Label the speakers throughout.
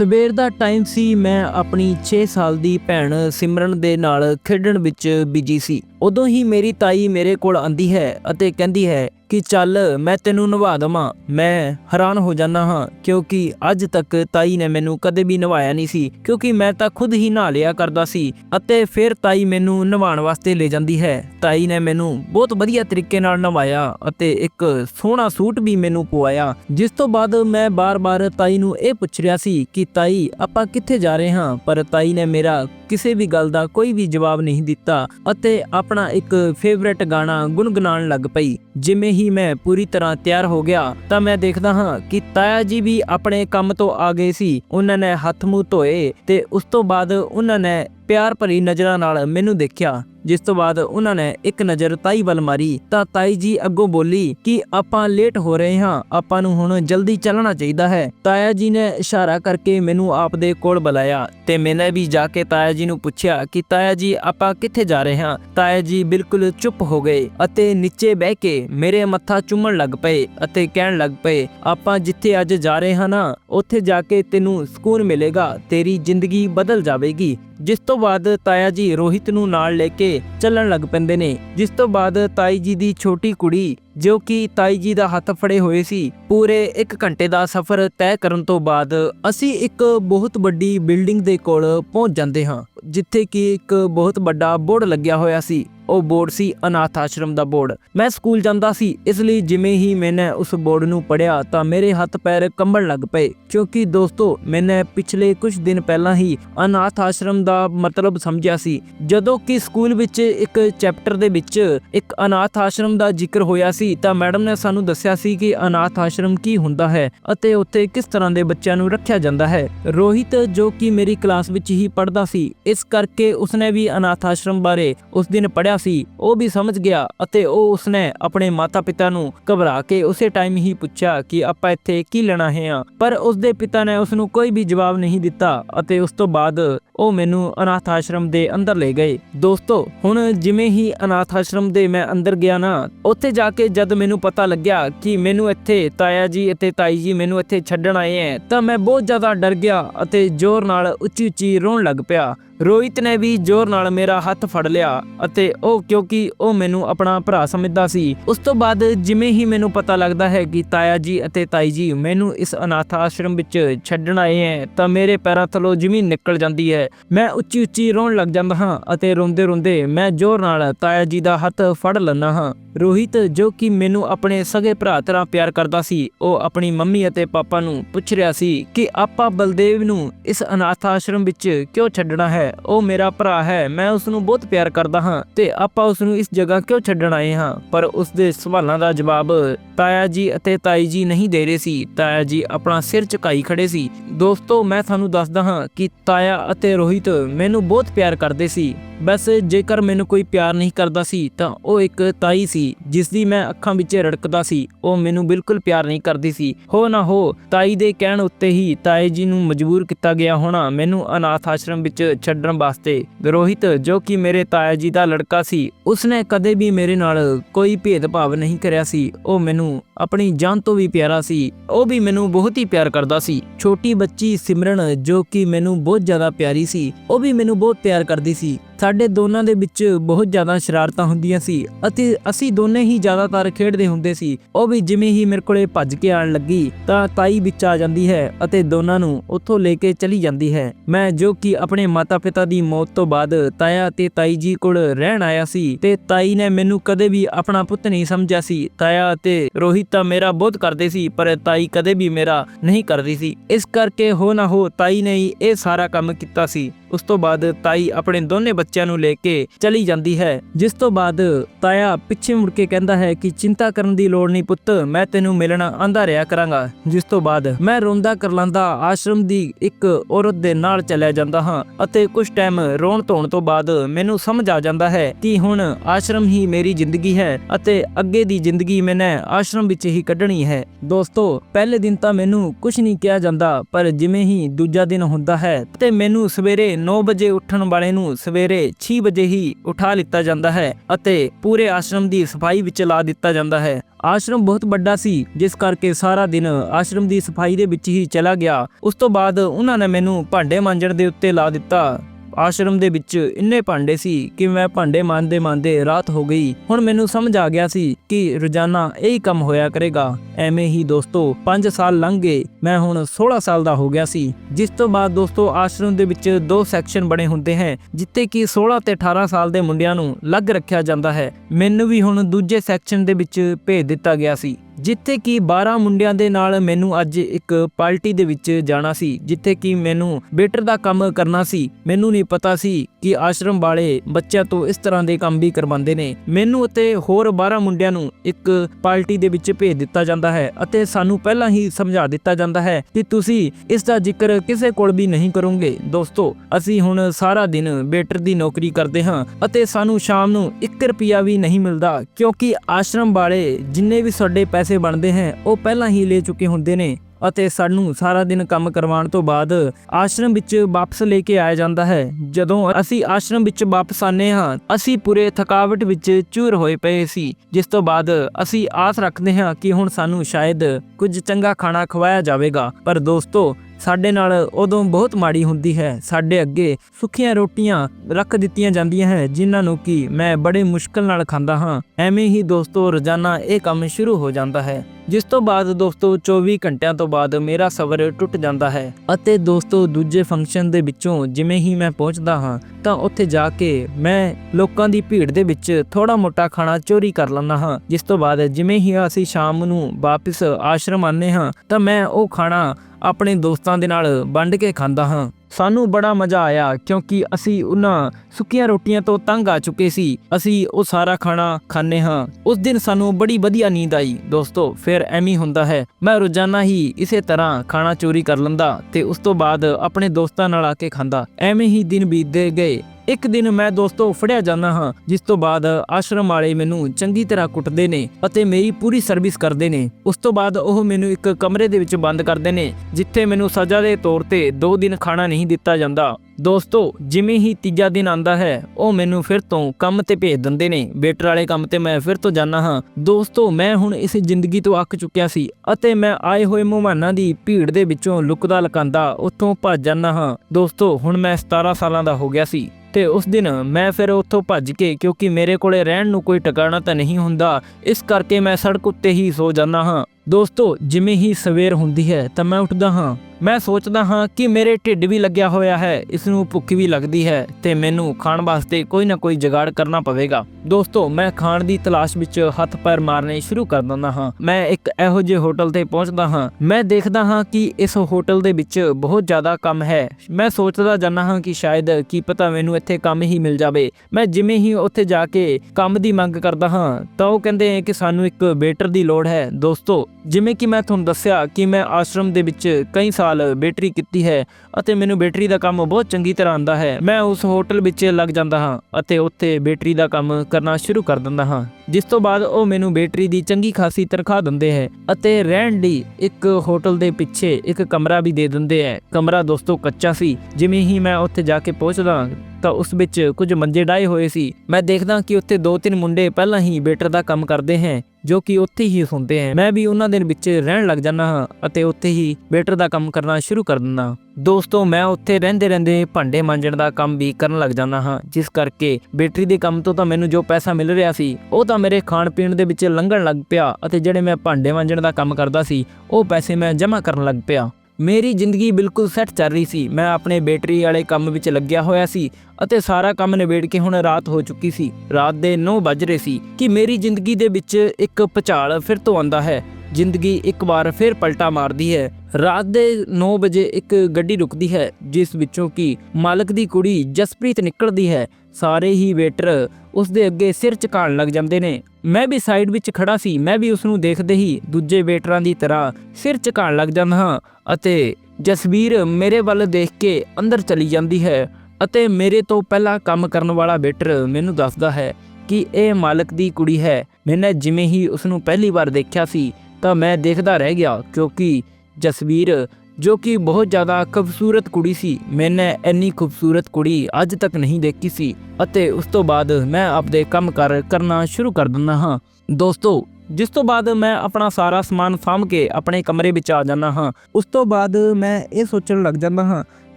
Speaker 1: ਸਵੇਰ ਦਾ ਟਾਈਮ ਸੀ, ਮੈਂ ਆਪਣੀ 6 ਸਾਲ ਦੀ ਭੈਣ ਸਿਮਰਨ ਦੇ ਨਾਲ ਖੇਡਣ ਵਿੱਚ ਬਿਜ਼ੀ ਸੀ। ਉਦੋਂ ਹੀ ਮੇਰੀ ਤਾਈ ਮੇਰੇ ਕੋਲ ਆਂਦੀ ਹੈ ਅਤੇ ਕਹਿੰਦੀ ਹੈ ਕਿ ਚੱਲ ਮੈਂ ਤੈਨੂੰ ਨਵਾ ਦਵਾਂ। ਮੈਂ ਹੈਰਾਨ ਹੋ ਜਾਂਦਾ ਹਾਂ ਕਿਉਂਕਿ ਅੱਜ ਤੱਕ ਤਾਈ ਨੇ ਮੈਨੂੰ ਕਦੇ ਵੀ ਨਵਾਇਆ ਨਹੀਂ ਸੀ, ਕਿਉਂਕਿ ਮੈਂ ਤਾਂ ਖੁਦ ਹੀ ਨਹਾ ਲਿਆ ਕਰਦਾ ਸੀ ਅਤੇ ਫਿਰ ਤਾਈ ਮੈਨੂੰ ਨਵਾਉਣ ਵਾਸਤੇ ਲੈ ਜਾਂਦੀ ਹੈ। ਤਾਈ ਨੇ ਮੈਨੂੰ ਬਹੁਤ ਵਧੀਆ ਤਰੀਕੇ ਨਾਲ ਨਵਾਇਆ ਅਤੇ ਇੱਕ ਸੋਹਣਾ ਸੂਟ ਵੀ ਮੈਨੂੰ ਪਵਾਇਆ, ਜਿਸ ਤੋਂ ਬਾਅਦ ਮੈਂ ਬਾਰ-ਬਾਰ ਤਾਈ ਨੂੰ ਇਹ ਪੁੱਛ ਰਿਹਾ ਸੀ ਕਿ ਤਾਈ, ਆਪਾਂ ਕਿੱਥੇ ਜਾ ਰਹੇ ਹਾਂ? ਪਰ ਤਾਈ ਨੇ ਮੇਰਾ ਕਿਸੇ ਵੀ ਗੱਲ ਦਾ ਕੋਈ ਵੀ ਜਵਾਬ ਨਹੀਂ ਦਿੱਤਾ ਅਤੇ ਆਪਣਾ ਇੱਕ ਫੇਵਰੇਟ ਗਾਣਾ ਗੁੰਗਣਾਉਣ ਲੱਗ ਪਈ। ਜਿਵੇਂ ਹੀ ਮੈਂ ਪੂਰੀ ਤਰ੍ਹਾਂ ਤਿਆਰ ਹੋ ਗਿਆ, ਤਾਂ ਮੈਂ ਦੇਖਦਾ ਹਾਂ ਕਿ ਤਾਇਆ ਜੀ ਵੀ ਆਪਣੇ ਕੰਮ ਤੋਂ ਆ ਗਏ ਸੀ। ਉਹਨਾਂ ਨੇ ਹੱਥ ਮੂੰਹ ਧੋਏ ਤੇ ਉਸ ਤੋਂ ਬਾਅਦ ਉਹਨਾਂ ਨੇ ਪਿਆਰ ਭਰੀ ਨਜ਼ਰਾਂ ਨਾਲ ਮੈਨੂੰ ਦੇਖਿਆ, ਜਿਸ ਤੋਂ ਬਾਅਦ ਉਹਨਾਂ ਨੇ ਇੱਕ ਨਜ਼ਰ ਤਾਈ ਵੱਲ ਮਾਰੀ, ਤਾਂ ਤਾਈ ਜੀ ਅੱਗੋਂ ਬੋਲੀ ਕਿ ਆਪਾਂ ਲੇਟ ਹੋ ਰਹੇ ਹਾਂ, ਆਪਾਂ ਨੂੰ ਹੁਣ ਜਲਦੀ ਚੱਲਣਾ ਚਾਹੀਦਾ ਹੈ। ਤਾਇਆ ਜੀ ਨੇ ਇਸ਼ਾਰਾ ਕਰਕੇ ਮੈਨੂੰ ਆਪ ਦੇ ਕੋਲ ਬੁਲਾਇਆ ਤੇ ਮੈਨੇ ਵੀ ਜਾ ਕੇ ਤਾਇਆ ਜੀ ਨੂੰ ਪੁੱਛਿਆ ਕਿ ਤਾਇਆ ਜੀ, ਆਪਾਂ ਕਿੱਥੇ ਜਾ ਰਹੇ ਹਾਂ? ਤਾਇਆ ਜੀ ਬਿਲਕੁਲ ਚੁੱਪ ਹੋ ਗਏ ਅਤੇ ਨੀਚੇ ਬਹਿ ਕੇ ਮੇਰੇ ਮੱਥਾ ਚੁੰਮਣ ਲੱਗ ਪਏ ਅਤੇ ਕਹਿਣ ਲੱਗ ਪਏ, ਆਪਾਂ ਜਿੱਥੇ ਅੱਜ ਜਾ ਰਹੇ ਹਾਂ ਨਾ, ਉੱਥੇ ਜਾ ਕੇ ਤੈਨੂੰ ਸਕੂਨ ਮਿਲੇਗਾ, ਤੇਰੀ ਜ਼ਿੰਦਗੀ ਬਦਲ ਜਾਵੇਗੀ, ਜਿਸ ਤੋਂ ਬਾਅਦ ਤਾਇਆ ਜੀ ਰੋਹਿਤ ਨੂੰ ਨਾਲ ਲੈ ਕੇ ਚੱਲਣ ਲੱਗ ਪੈਂਦੇ ਨੇ, ਜਿਸ ਤੋਂ ਬਾਅਦ ਤਾਈ ਜੀ ਦੀ ਛੋਟੀ ਕੁੜੀ ਜੋ ਕਿ ਤਾਈ ਜੀ ਦਾ ਹੱਥ ਫੜੇ ਹੋਏ ਸੀ, ਪੂਰੇ 1 ਘੰਟੇ ਦਾ ਸਫ਼ਰ ਤੈਅ ਕਰਨ ਤੋਂ ਬਾਅਦ ਅਸੀਂ ਇੱਕ ਬਹੁਤ ਵੱਡੀ ਬਿਲਡਿੰਗ ਦੇ ਕੋਲ ਪਹੁੰਚ ਜਾਂਦੇ ਹਾਂ, ਜਿੱਥੇ ਕਿ ਇੱਕ ਬਹੁਤ ਵੱਡਾ ਬੋਰਡ ਲੱਗਿਆ ਹੋਇਆ ਸੀ। ਉਹ ਬੋਰਡ ਸੀ ਅਨਾਥ ਆਸ਼ਰਮ ਦਾ ਬੋਰਡ। ਮੈਂ ਸਕੂਲ ਜਾਂਦਾ ਸੀ, ਇਸ ਲਈ ਜਿਵੇਂ ਹੀ ਮੈਨੇ ਉਸ ਬੋਰਡ ਨੂੰ ਪੜਿਆ ਤਾਂ ਮੇਰੇ ਹੱਥ ਪੈਰ ਕੰਬਣ ਲੱਗ ਪਏ, ਕਿਉਂਕਿ ਦੋਸਤੋ, ਮੈਨੇ ਪਿਛਲੇ ਕੁਝ ਦਿਨ ਪਹਿਲਾਂ ਹੀ ਅਨਾਥ ਆਸ਼ਰਮ ਦਾ ਮਤਲਬ ਸਮਝਿਆ ਸੀ। ਜਦੋਂ ਕਿ ਸਕੂਲ ਵਿੱਚ ਇੱਕ ਚੈਪਟਰ ਦੇ ਵਿੱਚ ਇੱਕ ਅਨਾਥ ਆਸ਼ਰਮ ਦਾ ਜ਼ਿਕਰ ਹੋਇਆ ਸੀ ਤਾਂ ਮੈਡਮ ਨੇ ਸਾਨੂੰ ਦੱਸਿਆ ਸੀ ਕਿ ਅਨਾਥ ਆਸ਼ਰਮ ਕੀ ਹੁੰਦਾ ਹੈ ਅਤੇ ਉੱਥੇ ਕਿਸ ਤਰ੍ਹਾਂ ਦੇ ਬੱਚਿਆਂ ਨੂੰ ਰੱਖਿਆ ਜਾਂਦਾ ਹੈ। ਰੋਹਿਤ, ਜੋ ਕਿ ਮੇਰੀ ਕਲਾਸ ਵਿੱਚ ਹੀ ਪੜ੍ਹਦਾ ਸੀ, ਇਸ ਕਰਕੇ ਉਸਨੇ ਵੀ ਅਨਾਥ ਆਸ਼ਰਮ ਬਾਰੇ ਉਸ ਦਿਨ ਪੜ੍ਹਿਆ ਸੀ। ਉਹ ਵੀ ਸਮਝ ਗਿਆ ਅਤੇ ਉਹ ਉਸਨੇ ਆਪਣੇ ਮਾਤਾ-ਪਿਤਾ ਨੂੰ ਘਬਰਾ ਕੇ ਉਸੇ ਟਾਈਮ ਹੀ ਪੁੱਛਿਆ ਕਿ ਆਪਾਂ ਇੱਥੇ ਕੀ ਲੈਣਾ ਹੈ ਪਰ ਉਸਦੇ ਪਿਤਾ ਨੇ ਉਸ ਨੂੰ ਕੋਈ ਵੀ ਜਵਾਬ ਨਹੀਂ ਦਿੱਤਾ ਅਤੇ ਉਸ ਤੋਂ ਬਾਅਦ ਉਹ ਮੈਨੂੰ ਅਨਾਥ ਆਸ਼ਰਮ ਦੇ ਅੰਦਰ ਲੈ ਗਏ। ਦੋਸਤੋ, ਹੁਣ ਜਿਵੇਂ ਹੀ ਅਨਾਥ ਆਸ਼ਰਮ ਦੇ ਮੈਂ ਅੰਦਰ ਗਿਆ ਨਾ, ਉੱਥੇ ਜਾ ਕੇ ਜਦ ਮੈਨੂੰ ਪਤਾ ਲੱਗਿਆ ਕਿ ਮੈਨੂੰ ਇੱਥੇ ਤਾਇਆ ਜੀ ਅਤੇ ਤਾਈ ਜੀ ਮੈਨੂੰ ਇੱਥੇ ਛੱਡਣ ਆਏ ਐ, ਤਾਂ ਮੈਂ ਬਹੁਤ ਜ਼ਿਆਦਾ ਡਰ ਗਿਆ ਅਤੇ ਜ਼ੋਰ ਨਾਲ ਉੱਚੀ ਉੱਚੀ ਰੋਣ ਲੱਗ ਪਿਆ। ਰੋਹਿਤ ਨੇ ਵੀ ਜ਼ੋਰ ਨਾਲ ਮੇਰਾ ਹੱਥ ਫੜ ਲਿਆ ਅਤੇ ਉਹ ਕਿਉਂਕਿ ਉਹ ਮੈਨੂੰ ਆਪਣਾ ਭਰਾ ਸਮਝਦਾ ਸੀ, ਉਸ ਤੋਂ ਬਾਅਦ ਜਿਵੇਂ ਹੀ ਮੈਨੂੰ ਪਤਾ ਲੱਗਦਾ ਹੈ ਕਿ ਤਾਇਆ ਜੀ ਅਤੇ ਤਾਈ ਜੀ ਮੈਨੂੰ ਇਸ ਅਨਾਥ ਆਸ਼ਰਮ ਵਿੱਚ ਛੱਡਣ ਆਏ ਹੈ, ਤਾਂ ਮੇਰੇ ਪੈਰਾਂ ਥੱਲੋਂ ਜ਼ਮੀਨ ਨਿਕਲ ਜਾਂਦੀ ਹੈ। ਮੈਂ ਉੱਚੀ ਉੱਚੀ ਰੋਣ ਲੱਗ ਜਾਂਦਾ ਹਾਂ ਅਤੇ ਰੋਂਦੇ ਰੋਂਦੇ ਮੈਂ ਜ਼ੋਰ ਨਾਲ ਤਾਇਆ ਜੀ ਦਾ ਹੱਥ ਫੜ ਲੈਂਦਾ ਹਾਂ। ਰੋਹਿਤ ਜੋ ਕਿ ਮੈਨੂੰ ਆਪਣੇ ਸਗੇ ਭਰਾ ਤਰ੍ਹਾਂ ਪਿਆਰ ਕਰਦਾ ਸੀ, ਉਹ ਆਪਣੀ ਮੰਮੀ ਅਤੇ ਪਾਪਾ ਨੂੰ ਪੁੱਛ ਰਿਹਾ ਸੀ ਕਿ ਆਪਾਂ ਬਲਦੇਵ ਨੂੰ ਇਸ ਅਨਾਥ ਆਸ਼ਰਮ ਵਿੱਚ ਕਿਉਂ ਛੱਡਣਾ ਹੈ? ਉਹ ਮੇਰਾ ਭਰਾ ਹੈ, ਮੈਂ ਉਸ ਨੂੰ ਬਹੁਤ ਪਿਆਰ ਕਰਦਾ ਹਾਂ ਤੇ ਆਪਾਂ ਉਸ ਨੂੰ ਇਸ ਜਗ੍ਹਾ ਕਿਉਂ ਛੱਡਣ ਆਏ ਹਾਂ? ਪਰ ਉਸ ਦੇ ਸਵਾਲਾਂ ਦਾ ਜਵਾਬ ਤਾਇਆ ਜੀ ਅਤੇ ਤਾਈ ਜੀ ਨਹੀਂ ਦੇ ਰਹੇ ਸੀ। ਤਾਇਆ ਜੀ ਆਪਣਾ ਸਿਰ ਝੁਕਾਈ ਖੜੇ ਸੀ। ਦੋਸਤੋ, ਮੈਂ ਤੁਹਾਨੂੰ ਦੱਸਦਾ ਹਾਂ ਕਿ ਤਾਇਆ ਅਤੇ ਰੋਹਿਤ ਮੈਨੂੰ ਬਹੁਤ ਪਿਆਰ ਕਰਦੇ ਸੀ। ਬਸ ਜੇਕਰ ਮੈਨੂੰ ਕੋਈ ਪਿਆਰ ਨਹੀਂ ਕਰਦਾ ਸੀ, ਤਾਂ ਉਹ ਇੱਕ ਤਾਈ ਸੀ ਜਿਸ ਦੀ ਮੈਂ ਅੱਖਾਂ ਵਿੱਚ ਰੜਕਦਾ ਸੀ। ਉਹ ਮੈਨੂੰ ਬਿਲਕੁਲ ਪਿਆਰ ਨਹੀਂ ਕਰਦੀ ਸੀ। ਹੋ ਨਾ ਹੋ, ਤਾਈ ਦੇ ਕਹਿਣ ਉੱਤੇ ਹੀ ਤਾਏ ਜੀ ਨੂੰ ਮਜਬੂਰ ਕੀਤਾ ਗਿਆ ਹੋਣਾ। ਮੈਨੂੰ ਅਨਾਥ ਆਸ਼ਰਮ ਵਿੱਚ ਛੱਡ ਛੱਡਣ ਵਾਸਤੇ ਰੋਹਿਤ ਜੋ ਕਿ ਮੇਰੇ ਤਾਇਆ ਜੀ ਦਾ ਲੜਕਾ ਸੀ, ਉਸਨੇ ਕਦੇ ਵੀ ਮੇਰੇ ਨਾਲ ਕੋਈ ਭੇਦਭਾਵ ਨਹੀਂ ਕਰਿਆ ਸੀ। ਉਹ ਮੈਨੂੰ ਆਪਣੀ ਜਾਨ ਤੋਂ ਵੀ ਪਿਆਰਾ ਸੀ। ਉਹ ਵੀ ਮੈਨੂੰ ਬਹੁਤ ਹੀ ਪਿਆਰ ਕਰਦਾ ਸੀ। ਛੋਟੀ ਬੱਚੀ ਸਿਮਰਨ, ਜੋ ਕਿ ਮੈਨੂੰ ਬਹੁਤ ਜ਼ਿਆਦਾ ਪਿਆਰੀ ਸੀ, ਉਹ ਵੀ ਮੈਨੂੰ ਬਹੁਤ ਪਿਆਰ ਕਰਦੀ ਸੀ। ਸਾਡੇ ਦੋਨਾਂ ਦੇ ਵਿੱਚ ਬਹੁਤ ਜ਼ਿਆਦਾ ਸ਼ਰਾਰਤਾਂ ਹੁੰਦੀਆਂ ਸੀ ਅਤੇ ਅਸੀਂ ਦੋਨੇ ਹੀ ਜ਼ਿਆਦਾਤਰ ਖੇਡਦੇ ਹੁੰਦੇ ਸੀ। ਉਹ ਵੀ ਜਿਵੇਂ ਹੀ ਮੇਰੇ ਕੋਲੇ ਭੱਜ ਕੇ ਆਣ ਲੱਗੀ ਤਾਂ ਤਾਈ ਵਿੱਚ ਆ ਜਾਂਦੀ ਹੈ ਅਤੇ ਦੋਨਾਂ ਨੂੰ ਉੱਥੋਂ ਲੈ ਕੇ ਚਲੀ ਜਾਂਦੀ ਹੈ। ਮੈਂ ਜੋ ਕਿ ਆਪਣੇ ਮਾਤਾ-ਪਿਤਾ ਦੀ ਮੌਤ ਤੋਂ ਬਾਅਦ ਤਾਇਆ ਤੇ ਤਾਈ ਜੀ ਕੋਲ ਰਹਿਣ ਆਇਆ ਸੀ ਤੇ ਤਾਈ ਨੇ ਮੈਨੂੰ ਕਦੇ ਵੀ ਆਪਣਾ ਪੁੱਤ ਨਹੀਂ ਸਮਝਿਆ ਸੀ। ਤਾਇਆ ਤੇ ਰੋਹਿਤ ਤਾਂ ਮੇਰਾ ਬਹੁਤ ਕਰਦੇ ਸੀ ਪਰ ਤਾਈ ਕਦੇ ਵੀ ਮੇਰਾ ਨਹੀਂ ਕਰਦੀ ਸੀ। ਇਸ ਕਰਕੇ ਹੋ ਨਾ ਹੋ ਤਾਈ ਨੇ ਇਹ ਸਾਰਾ ਕੰਮ ਕੀਤਾ ਸੀ। ਉਸ ਤੋਂ ਬਾਅਦ ਤਾਈ ਆਪਣੇ ਦੋਨੇ ਬੱਚੇ ਬੱਚਿਆਂ ਨੂੰ ਲੈ ਕੇ ਚਲੀ ਜਾਂਦੀ ਹੈ। ਜਿਸ ਤੋਂ ਬਾਅਦ ਤਾਇਆ ਪਿੱਛੇ ਮੁੜ ਕੇ ਕਹਿੰਦਾ ਹੈ ਕਿ ਚਿੰਤਾ ਕਰਨ ਦੀ ਲੋੜ ਨਹੀਂ ਪੁੱਤ, ਮੈਂ ਤੈਨੂੰ ਮਿਲਣ ਆਂਦਾ ਰਿਹਾ ਕਰਾਂਗਾ। ਜਿਸ ਤੋਂ ਬਾਅਦ ਮੈਂ ਰੋਂਦਾ ਕਰਲਾਂਦਾ ਆਸ਼ਰਮ ਦੀ ਇੱਕ ਔਰਤ ਦੇ ਨਾਲ ਚਲਿਆ ਜਾਂਦਾ ਹਾਂ ਅਤੇ ਕੁਝ ਟਾਈਮ ਰੋਣ ਧੋਣ ਤੋਂ ਬਾਅਦ ਮੈਨੂੰ ਸਮਝ ਆ ਜਾਂਦਾ ਹੈ ਕਿ ਹੁਣ ਆਸ਼ਰਮ ਹੀ ਮੇਰੀ ਜ਼ਿੰਦਗੀ ਹੈ ਅਤੇ ਅੱਗੇ ਦੀ ਜ਼ਿੰਦਗੀ ਮੈਨੇ ਆਸ਼ਰਮ ਵਿੱਚ ਹੀ ਕੱਢਣੀ ਹੈ। ਦੋਸਤੋ, ਪਹਿਲੇ ਦਿਨ ਤਾਂ ਮੈਨੂੰ ਕੁਝ ਨਹੀਂ ਕਿਹਾ ਜਾਂਦਾ, ਪਰ ਜਿਵੇਂ ਹੀ ਦੂਜਾ ਦਿਨ ਹੁੰਦਾ ਹੈ ਤੇ ਮੈਨੂੰ ਸਵੇਰੇ 9 ਵਜੇ ਉੱਠਣ ਵਾਲੇ ਨੂੰ ਸਵੇਰੇ 6 ਵਜੇ ਹੀ ਉਠਾ ਲਿੱਤਾ ਜਾਂਦਾ ਹੈ ਅਤੇ ਪੂਰੇ ਆਸ਼ਰਮ ਦੀ ਸਫ਼ਾਈ ਵਿੱਚ ਲਾ ਦਿੱਤਾ ਜਾਂਦਾ ਹੈ। ਆਸ਼ਰਮ ਬਹੁਤ ਵੱਡਾ ਸੀ, ਜਿਸ ਕਰਕੇ ਸਾਰਾ ਦਿਨ ਆਸ਼ਰਮ ਦੀ ਸਫ਼ਾਈ ਦੇ ਵਿੱਚ ਹੀ ਚਲਾ ਗਿਆ। ਉਸ ਤੋਂ ਬਾਅਦ ਉਹਨਾਂ ਨੇ ਮੈਨੂੰ ਭਾਂਡੇ ਮਾਂਜਣ ਦੇ ਉੱਤੇ ਲਾ ਦਿੱਤਾ। ਆਸ਼ਰਮ ਦੇ ਵਿੱਚ ਇੰਨੇ ਭਾਂਡੇ ਸੀ ਕਿ ਮੈਂ ਭਾਂਡੇ ਮਾਂਜਦੇ ਮਾਂਜਦੇ ਰਾਤ ਹੋ ਗਈ। ਹੁਣ ਮੈਨੂੰ ਸਮਝ ਆ ਗਿਆ ਸੀ ਕਿ ਰੋਜ਼ਾਨਾ ਇਹੀ ਕੰਮ ਹੋਇਆ ਕਰੇਗਾ। ਐਵੇਂ ਹੀ ਦੋਸਤੋ 5 ਸਾਲ ਲੰਘ ਗਏ। ਮੈਂ ਹੁਣ 16 ਸਾਲ ਦਾ ਹੋ ਗਿਆ ਸੀ। ਜਿਸ ਤੋਂ ਬਾਅਦ ਦੋਸਤੋ, ਆਸ਼ਰਮ ਦੇ ਵਿੱਚ ਦੋ ਸੈਕਸ਼ਨ ਬਣੇ ਹੁੰਦੇ ਹਨ ਜਿੱਥੇ ਕਿ 16 ਤੇ 18 ਸਾਲ ਦੇ ਮੁੰਡਿਆਂ ਨੂੰ ਲੱਗ ਰੱਖਿਆ ਜਾਂਦਾ ਹੈ। ਮੈਨੂੰ ਵੀ ਹੁਣ ਦੂਜੇ ਸੈਕਸ਼ਨ ਦੇ ਵਿੱਚ ਭੇਜ ਦਿੱਤਾ ਗਿਆ ਸੀ। ਜਿੱਥੇ ਕਿ 12 ਮੁੰਡਿਆਂ ਦੇ ਨਾਲ ਮੈਨੂੰ ਅੱਜ ਇੱਕ ਪਾਰਟੀ ਦੇ ਵਿੱਚ ਜਾਣਾ ਸੀ, ਜਿੱਥੇ ਕਿ ਮੈਨੂੰ ਬੇਟਰ ਦਾ ਕੰਮ ਕਰਨਾ ਸੀ। ਮੈਨੂੰ ਨਹੀਂ ਪਤਾ ਸੀ ਕਿ ਆਸ਼ਰਮ ਵਾਲੇ ਬੱਚਿਆਂ ਤੋਂ ਇਸ ਤਰ੍ਹਾਂ ਦੇ ਕੰਮ ਵੀ ਕਰਵਾਉਂਦੇ ਨੇ। ਮੈਨੂੰ ਅਤੇ ਹੋਰ 12 ਮੁੰਡਿਆਂ ਨੂੰ ਇੱਕ ਪਾਰਟੀ ਦੇ ਵਿੱਚ ਭੇਜ ਦਿੱਤਾ ਜਾਂਦਾ ਹੈ ਅਤੇ ਸਾਨੂੰ ਪਹਿਲਾਂ ਹੀ ਸਮਝਾ ਦਿੱਤਾ ਜਾਂਦਾ ਹੈ ਕਿ ਤੁਸੀਂ ਇਸ ਦਾ ਜ਼ਿਕਰ ਕਿਸੇ ਕੋਲ ਵੀ ਨਹੀਂ ਕਰੋਗੇ। ਦੋਸਤੋ, ਅਸੀਂ ਹੁਣ ਸਾਰਾ ਦਿਨ ਬੇਟਰ ਦੀ ਨੌਕਰੀ ਕਰਦੇ ਹਾਂ ਅਤੇ ਸਾਨੂੰ ਸ਼ਾਮ ਨੂੰ 1 ਰੁਪਿਆ ਵੀ ਨਹੀਂ ਮਿਲਦਾ, ਕਿਉਂਕਿ ਆਸ਼ਰਮ ਵਾਲੇ ਜਿੰਨੇ ਵੀ ਸਾਡੇ ਪੈਸੇ ਬਣਦੇ ਹਨ ਉਹ ਪਹਿਲਾਂ ਹੀ ਲੈ ਚੁੱਕੇ ਹੁੰਦੇ ਨੇ ਅਤੇ ਸਾਨੂੰ ਸਾਰਾ ਦਿਨ ਕੰਮ ਕਰਵਾਉਣ ਤੋਂ ਬਾਅਦ ਆਸ਼ਰਮ ਵਿੱਚ ਵਾਪਸ ਲੈ ਕੇ ਆਇਆ ਜਾਂਦਾ ਹੈ। ਜਦੋਂ ਅਸੀਂ ਆਸ਼ਰਮ ਵਿੱਚ ਵਾਪਸ ਆਨੇ ਹਾਂ, ਅਸੀਂ ਪੂਰੇ ਥਕਾਵਟ ਵਿੱਚ ਚੂਰ ਹੋਏ ਪਏ ਸੀ, ਜਿਸ ਤੋਂ ਬਾਅਦ ਅਸੀਂ ਆਸ ਰੱਖਦੇ ਹਾਂ ਕਿ ਹੁਣ ਸਾਨੂੰ ਸ਼ਾਇਦ ਕੁਝ ਚੰਗਾ ਖਾਣਾ ਖਵਾਇਆ ਜਾਵੇਗਾ। ਪਰ ਦੋਸਤੋ ਸਾਡੇ ਨਾਲ ਉਦੋਂ ਬਹੁਤ ਮਾੜੀ ਹੁੰਦੀ ਹੈ। ਸਾਡੇ ਅੱਗੇ ਸੁੱਖੀਆਂ ਰੋਟੀਆਂ ਰੱਖ ਦਿੱਤੀਆਂ ਜਾਂਦੀਆਂ ਹੈ, ਜਿਨ੍ਹਾਂ ਨੂੰ ਕਿ ਮੈਂ ਬੜੇ ਮੁਸ਼ਕਲ ਨਾਲ ਖਾਂਦਾ ਹਾਂ। ਐਵੇਂ ਹੀ ਦੋਸਤੋ, ਰੋਜ਼ਾਨਾ ਇਹ ਕੰਮ ਸ਼ੁਰੂ ਹੋ ਜਾਂਦਾ ਹੈ। ਜਿਸ ਤੋਂ ਬਾਅਦ ਦੋਸਤੋ 24 ਘੰਟਿਆਂ ਤੋਂ ਬਾਅਦ ਮੇਰਾ ਸਬਰ ਟੁੱਟ ਜਾਂਦਾ ਹੈ ਅਤੇ ਦੋਸਤੋ, ਦੂਜੇ ਫੰਕਸ਼ਨ ਦੇ ਵਿੱਚੋਂ ਜਿਵੇਂ ਹੀ ਮੈਂ ਪਹੁੰਚਦਾ ਹਾਂ, ਤਾਂ ਉੱਥੇ ਜਾ ਕੇ ਮੈਂ ਲੋਕਾਂ ਦੀ ਭੀੜ ਦੇ ਵਿੱਚ ਥੋੜਾ ਮੋਟਾ ਖਾਣਾ ਚੋਰੀ ਕਰ ਲੈਂਦਾ ਹਾਂ। ਜਿਸ ਤੋਂ ਬਾਅਦ ਜਿਵੇਂ ਹੀ ਅਸੀਂ ਸ਼ਾਮ ਨੂੰ ਵਾਪਸ ਆਸ਼ਰਮ ਆਨੇ ਹਾਂ, ਤਾਂ ਮੈਂ ਉਹ ਖਾਣਾ ਆਪਣੇ ਦੋਸਤਾਂ ਦੇ ਨਾਲ ਵੰਡ ਕੇ ਖਾਂਦਾ ਹਾਂ। ਸਾਨੂੰ ਬੜਾ ਮਜ਼ਾ ਆਇਆ ਕਿਉਂਕਿ ਅਸੀਂ ਉਹਨਾਂ ਸੁੱਕੀਆਂ ਰੋਟੀਆਂ ਤੋਂ ਤੰਗ ਆ ਚੁੱਕੇ ਸੀ। ਅਸੀਂ ਉਹ ਸਾਰਾ ਖਾਣਾ ਖਾਂਦੇ ਹਾਂ। ਉਸ ਦਿਨ ਸਾਨੂੰ ਬੜੀ ਵਧੀਆ ਨੀਂਦ ਆਈ। ਦੋਸਤੋ, ਫਿਰ ਐਵੇਂ ਹੁੰਦਾ ਹੈ। ਮੈਂ ਰੋਜ਼ਾਨਾ ਹੀ ਇਸੇ ਤਰ੍ਹਾਂ ਖਾਣਾ ਚੋਰੀ ਕਰ ਲੈਂਦਾ ਤੇ ਉਸ ਤੋਂ ਬਾਅਦ ਆਪਣੇ ਦੋਸਤਾਂ ਨਾਲ ਆ ਕੇ ਖਾਂਦਾ। ਐਵੇਂ ਹੀ ਦਿਨ ਬੀਤਦੇ ਗਏ। ਇੱਕ ਦਿਨ ਮੈਂ ਦੋਸਤੋ ਫੜਿਆ ਜਾਂਦਾ ਹਾਂ, ਜਿਸ ਤੋਂ ਬਾਅਦ ਆਸ਼ਰਮ ਵਾਲੇ ਮੈਨੂੰ ਚੰਗੀ ਤਰ੍ਹਾਂ ਕੁੱਟਦੇ ਨੇ ਅਤੇ ਮੇਰੀ ਪੂਰੀ ਸਰਵਿਸ ਕਰਦੇ ਨੇ। ਉਸ ਤੋਂ ਬਾਅਦ ਉਹ ਮੈਨੂੰ ਇੱਕ ਕਮਰੇ ਦੇ ਵਿੱਚ ਬੰਦ ਕਰਦੇ ਨੇ, ਜਿੱਥੇ ਮੈਨੂੰ ਸਜ਼ਾ ਦੇ ਤੌਰ ਤੇ 2 ਦਿਨ ਖਾਣਾ ਨਹੀਂ ਦਿੱਤਾ ਜਾਂਦਾ। ਦੋਸਤੋ, ਜਿਵੇਂ ਹੀ ਤੀਜਾ ਦਿਨ ਆਂਦਾ ਹੈ, ਉਹ ਮੈਨੂੰ ਫਿਰ ਤੋਂ ਕੰਮ ਤੇ ਭੇਜ ਦਿੰਦੇ ਨੇ। ਵੇਟਰ ਵਾਲੇ ਕੰਮ ਤੇ ਮੈਂ ਫਿਰ ਤੋਂ ਜਾਣਾ ਹਾਂ। ਦੋਸਤੋ, ਮੈਂ ਹੁਣ ਇਸ ਜ਼ਿੰਦਗੀ ਤੋਂ ਅੱਕ ਚੁੱਕਿਆ ਸੀ ਅਤੇ ਮੈਂ ਆਏ ਹੋਏ ਮਹਿਮਾਨਾਂ ਦੀ ਭੀੜ ਦੇ ਵਿੱਚੋਂ ਲੁਕਦਾ ਲਕਾਂਦਾ ਉੱਥੋਂ ਭੱਜ ਜਾਣਾ ਹਾਂ। ਦੋਸਤੋ, ਹੁਣ ਮੈਂ 17 ਸਾਲਾਂ ਦਾ ਹੋ ਗਿਆ ਸੀ। ਤੇ ਉਸ ਦਿਨ ਮੈਂ ਫਿਰ ਉੱਥੋਂ ਭੱਜ ਕੇ, ਕਿਉਂਕਿ ਮੇਰੇ ਕੋਲੇ ਰਹਿਣ ਨੂੰ ਕੋਈ ਟਿਕਾਣਾ ਤਾਂ ਨਹੀਂ ਹੁੰਦਾ, ਇਸ ਕਰਕੇ ਮੈਂ ਸੜਕ ਉੱਤੇ ਹੀ ਸੋ ਜਾਂਦਾ ਹਾਂ। ਦੋਸਤੋ, ਜਿਵੇਂ ਹੀ ਸਵੇਰ ਹੁੰਦੀ ਹੈ ਤਾਂ ਮੈਂ ਉੱਠਦਾ ਹਾਂ। ਮੈਂ ਸੋਚਦਾ ਹਾਂ ਕਿ ਮੇਰੇ ਢਿੱਡ ਵੀ ਲੱਗਿਆ ਹੋਇਆ ਹੈ ਇਸ ਨੂੰ ਭੁੱਖ ਵੀ ਲੱਗਦੀ ਹੈ ਤੇ ਮੈਨੂੰ ਖਾਣ ਵਾਸਤੇ ਕੋਈ ਨਾ ਕੋਈ ਜਗਾੜ ਕਰਨਾ ਪਵੇਗਾ। ਦੋਸਤੋ, ਮੈਂ ਖਾਣ ਦੀ ਤਲਾਸ਼ ਵਿੱਚ ਹੱਥ ਪੈਰ ਮਾਰਨੇ ਸ਼ੁਰੂ ਕਰ ਦਿੰਦਾ ਹਾਂ। ਮੈਂ ਇੱਕ ਇਹੋ ਜਿਹੇ ਹੋਟਲ ਤੇ ਪਹੁੰਚਦਾ ਹਾਂ। ਮੈਂ ਦੇਖਦਾ ਹਾਂ ਕਿ ਇਸ ਹੋਟਲ ਦੇ ਵਿੱਚ ਬਹੁਤ ਜ਼ਿਆਦਾ ਕੰਮ ਹੈ। ਮੈਂ ਸੋਚਦਾ ਜਾਂਦਾ ਹਾਂ ਕਿ ਸ਼ਾਇਦ ਕੀ ਪਤਾ ਮੈਨੂੰ ਇੱਥੇ ਕੰਮ ਹੀ ਮਿਲ ਜਾਵੇ। ਮੈਂ ਜਿਵੇਂ ਹੀ ਉੱਥੇ ਜਾ ਕੇ ਕੰਮ ਦੀ ਮੰਗ ਕਰਦਾ ਹਾਂ ਤਾਂ ਉਹ ਕਹਿੰਦੇ ਕਿ ਸਾਨੂੰ ਇੱਕ ਵੇਟਰ ਦੀ ਲੋੜ ਹੈ। ਦੋਸਤੋ ਜਿਵੇਂ ਕਿ ਮੈਂ ਤੁਹਾਨੂੰ ਦੱਸਿਆ ਕਿ ਮੈਂ ਆਸ਼ਰਮ ਦੇ ਵਿੱਚ ਕਈ ਸਾਲ ਬੈਟਰੀ ਕੀਤੀ ਹੈ ਅਤੇ ਮੈਨੂੰ ਬੈਟਰੀ ਦਾ ਕੰਮ ਬਹੁਤ ਚੰਗੀ ਤਰ੍ਹਾਂ ਆਉਂਦਾ ਹੈ। ਮੈਂ ਉਸ ਹੋਟਲ ਵਿੱਚ ਲੱਗ ਜਾਂਦਾ ਹਾਂ ਅਤੇ ਉੱਥੇ ਬੈਟਰੀ ਦਾ ਕੰਮ ਕਰਨਾ ਸ਼ੁਰੂ ਕਰ ਦਿੰਦਾ ਹਾਂ। ਜਿਸ ਤੋਂ ਬਾਅਦ ਉਹ ਮੈਨੂੰ ਬੈਟਰੀ ਦੀ ਚੰਗੀ ਖਾਸੀ ਤਨਖਾਹ ਦਿੰਦੇ ਹੈ ਅਤੇ ਰਹਿਣ ਲਈ ਇੱਕ ਹੋਟਲ ਦੇ ਪਿੱਛੇ ਇੱਕ ਕਮਰਾ ਵੀ ਦੇ ਦਿੰਦੇ ਹੈ। ਕਮਰਾ ਦੋਸਤੋ ਕੱਚਾ ਸੀ। ਜਿਵੇਂ ਹੀ ਮੈਂ ਉੱਥੇ ਜਾ ਕੇ ਪਹੁੰਚਦਾ ਤਾਂ ਉਸ ਵਿੱਚ ਕੁਝ ਮੰਜੇ ਡਾਏ ਹੋਏ ਸੀ। ਮੈਂ ਦੇਖਦਾ ਕਿ ਉੱਥੇ ਦੋ ਤਿੰਨ ਮੁੰਡੇ ਪਹਿਲਾਂ ਹੀ ਵੇਟਰ ਦਾ ਕੰਮ ਕਰਦੇ ਹੈ। ਜੋ ਕਿ ਉੱਥੇ ਹੀ ਹੁੰਦੇ ਹੈ ਮੈਂ ਵੀ ਉਹਨਾਂ ਦੇ ਵਿੱਚ ਰਹਿਣ ਲੱਗ ਜਾਂਦਾ ਹਾਂ ਅਤੇ ਉੱਥੇ ਹੀ ਵੇਟਰ ਦਾ ਕੰਮ ਕਰਨਾ ਸ਼ੁਰੂ ਕਰ ਦਿੰਦਾ ਦੋਸਤੋ, ਮੈਂ ਉੱਥੇ ਰਹਿੰਦੇ ਰਹਿੰਦੇ ਭਾਂਡੇ ਮਾਂਜਣ ਦਾ ਕੰਮ ਵੀ ਕਰਨ ਲੱਗ ਜਾਂਦਾ ਹਾਂ, ਜਿਸ ਕਰਕੇ ਬੈਟਰੀ ਦੇ ਕੰਮ ਤੋਂ ਤਾਂ ਮੈਨੂੰ ਜੋ ਪੈਸਾ ਮਿਲ ਰਿਹਾ ਸੀ, ਉਹ ਤਾਂ ਮੇਰੇ ਖਾਣ ਪੀਣ ਦੇ ਵਿੱਚ ਲੰਘਣ ਲੱਗ ਪਿਆ ਅਤੇ ਜਿਹੜੇ ਮੈਂ ਭਾਂਡੇ ਮਾਂਜਣ ਦਾ ਕੰਮ ਕਰਦਾ ਸੀ, ਉਹ ਪੈਸੇ ਮੈਂ ਜਮ੍ਹਾਂ ਕਰਨ ਲੱਗ ਪਿਆ। ਮੇਰੀ ਜ਼ਿੰਦਗੀ ਬਿਲਕੁਲ ਸੈੱਟ ਚੱਲ ਰਹੀ ਸੀ। ਮੈਂ ਆਪਣੇ ਬੈਟਰੀ ਵਾਲੇ ਕੰਮ ਵਿੱਚ ਲੱਗਿਆ ਹੋਇਆ ਸੀ ਅਤੇ ਸਾਰਾ ਕੰਮ ਨਿਬੇੜ ਕੇ ਹੁਣ ਰਾਤ ਹੋ ਚੁੱਕੀ ਸੀ। ਰਾਤ ਦੇ 9 ਵੱਜ ਰਹੇ ਸੀ ਕਿ ਮੇਰੀ ਜ਼ਿੰਦਗੀ ਦੇ ਵਿੱਚ ਇੱਕ ਭੁਚਾਲ ਫਿਰ ਤੋਂ ਆਉਂਦਾ ਹੈ। ਜ਼ਿੰਦਗੀ ਇੱਕ ਵਾਰ ਫਿਰ ਪਲਟਾ ਮਾਰਦੀ ਹੈ। ਰਾਤ ਦੇ 9 ਵਜੇ ਇੱਕ ਗੱਡੀ ਰੁਕਦੀ ਹੈ, ਜਿਸ ਵਿੱਚੋਂ ਕਿ ਮਾਲਕ ਦੀ ਕੁੜੀ ਜਸਪ੍ਰੀਤ ਨਿਕਲਦੀ ਹੈ। ਸਾਰੇ ਹੀ ਵੇਟਰ ਉਸ ਦੇ ਅੱਗੇ ਸਿਰ ਝੁਕਾਉਣ ਲੱਗ ਜਾਂਦੇ ਨੇ। ਮੈਂ ਵੀ ਸਾਈਡ ਵਿੱਚ ਖੜਾ ਸੀ, ਮੈਂ ਵੀ ਉਸ ਨੂੰ ਦੇਖਦੇ ਹੀ ਦੂਜੇ ਵੇਟਰਾਂ ਦੀ ਤਰ੍ਹਾਂ ਸਿਰ ਝੁਕਾਉਣ ਲੱਗ ਜਾਂਦਾ ਹਾਂ ਅਤੇ ਜਸਵੀਰ ਮੇਰੇ ਵੱਲ ਦੇਖ ਕੇ ਅੰਦਰ ਚਲੀ ਜਾਂਦੀ ਹੈ ਅਤੇ ਮੇਰੇ ਤੋਂ ਪਹਿਲਾਂ ਕੰਮ ਕਰਨ ਵਾਲਾ ਵੇਟਰ ਮੈਨੂੰ ਦੱਸਦਾ ਹੈ ਕਿ ਇਹ ਮਾਲਕ ਦੀ ਕੁੜੀ ਹੈ। ਮੈਨੇ ਜਿਵੇਂ ਹੀ ਉਸ ਨੂੰ ਪਹਿਲੀ ਵਾਰ ਦੇਖਿਆ ਸੀ ਤਾਂ ਮੈਂ ਦੇਖਦਾ ਰਹਿ ਗਿਆ ਕਿਉਂਕਿ ਜਸਵੀਰ, ਜੋ ਕਿ ਬਹੁਤ ਜ਼ਿਆਦਾ ਖੂਬਸੂਰਤ ਕੁੜੀ ਸੀ, ਮੈਨੇ ਇੰਨੀ ਖੂਬਸੂਰਤ ਕੁੜੀ ਅੱਜ ਤੱਕ ਨਹੀਂ ਦੇਖੀ ਸੀ ਅਤੇ ਉਸ ਤੋਂ ਬਾਅਦ ਮੈਂ ਆਪਦੇ ਕੰਮ ਕਰ ਕਰਨਾ ਸ਼ੁਰੂ ਕਰ ਦਿੰਦਾ ਹਾਂ। ਦੋਸਤੋ, ਜਿਸ ਤੋਂ ਬਾਅਦ ਮੈਂ ਆਪਣਾ ਸਾਰਾ ਸਮਾਨ ਸਾਂਭ ਕੇ ਆਪਣੇ ਕਮਰੇ ਵਿੱਚ ਆ ਜਾਂਦਾ ਹਾਂ, ਉਸ ਤੋਂ ਬਾਅਦ ਮੈਂ ਇਹ ਸੋਚਣ ਲੱਗ ਜਾਂਦਾ ਹਾਂ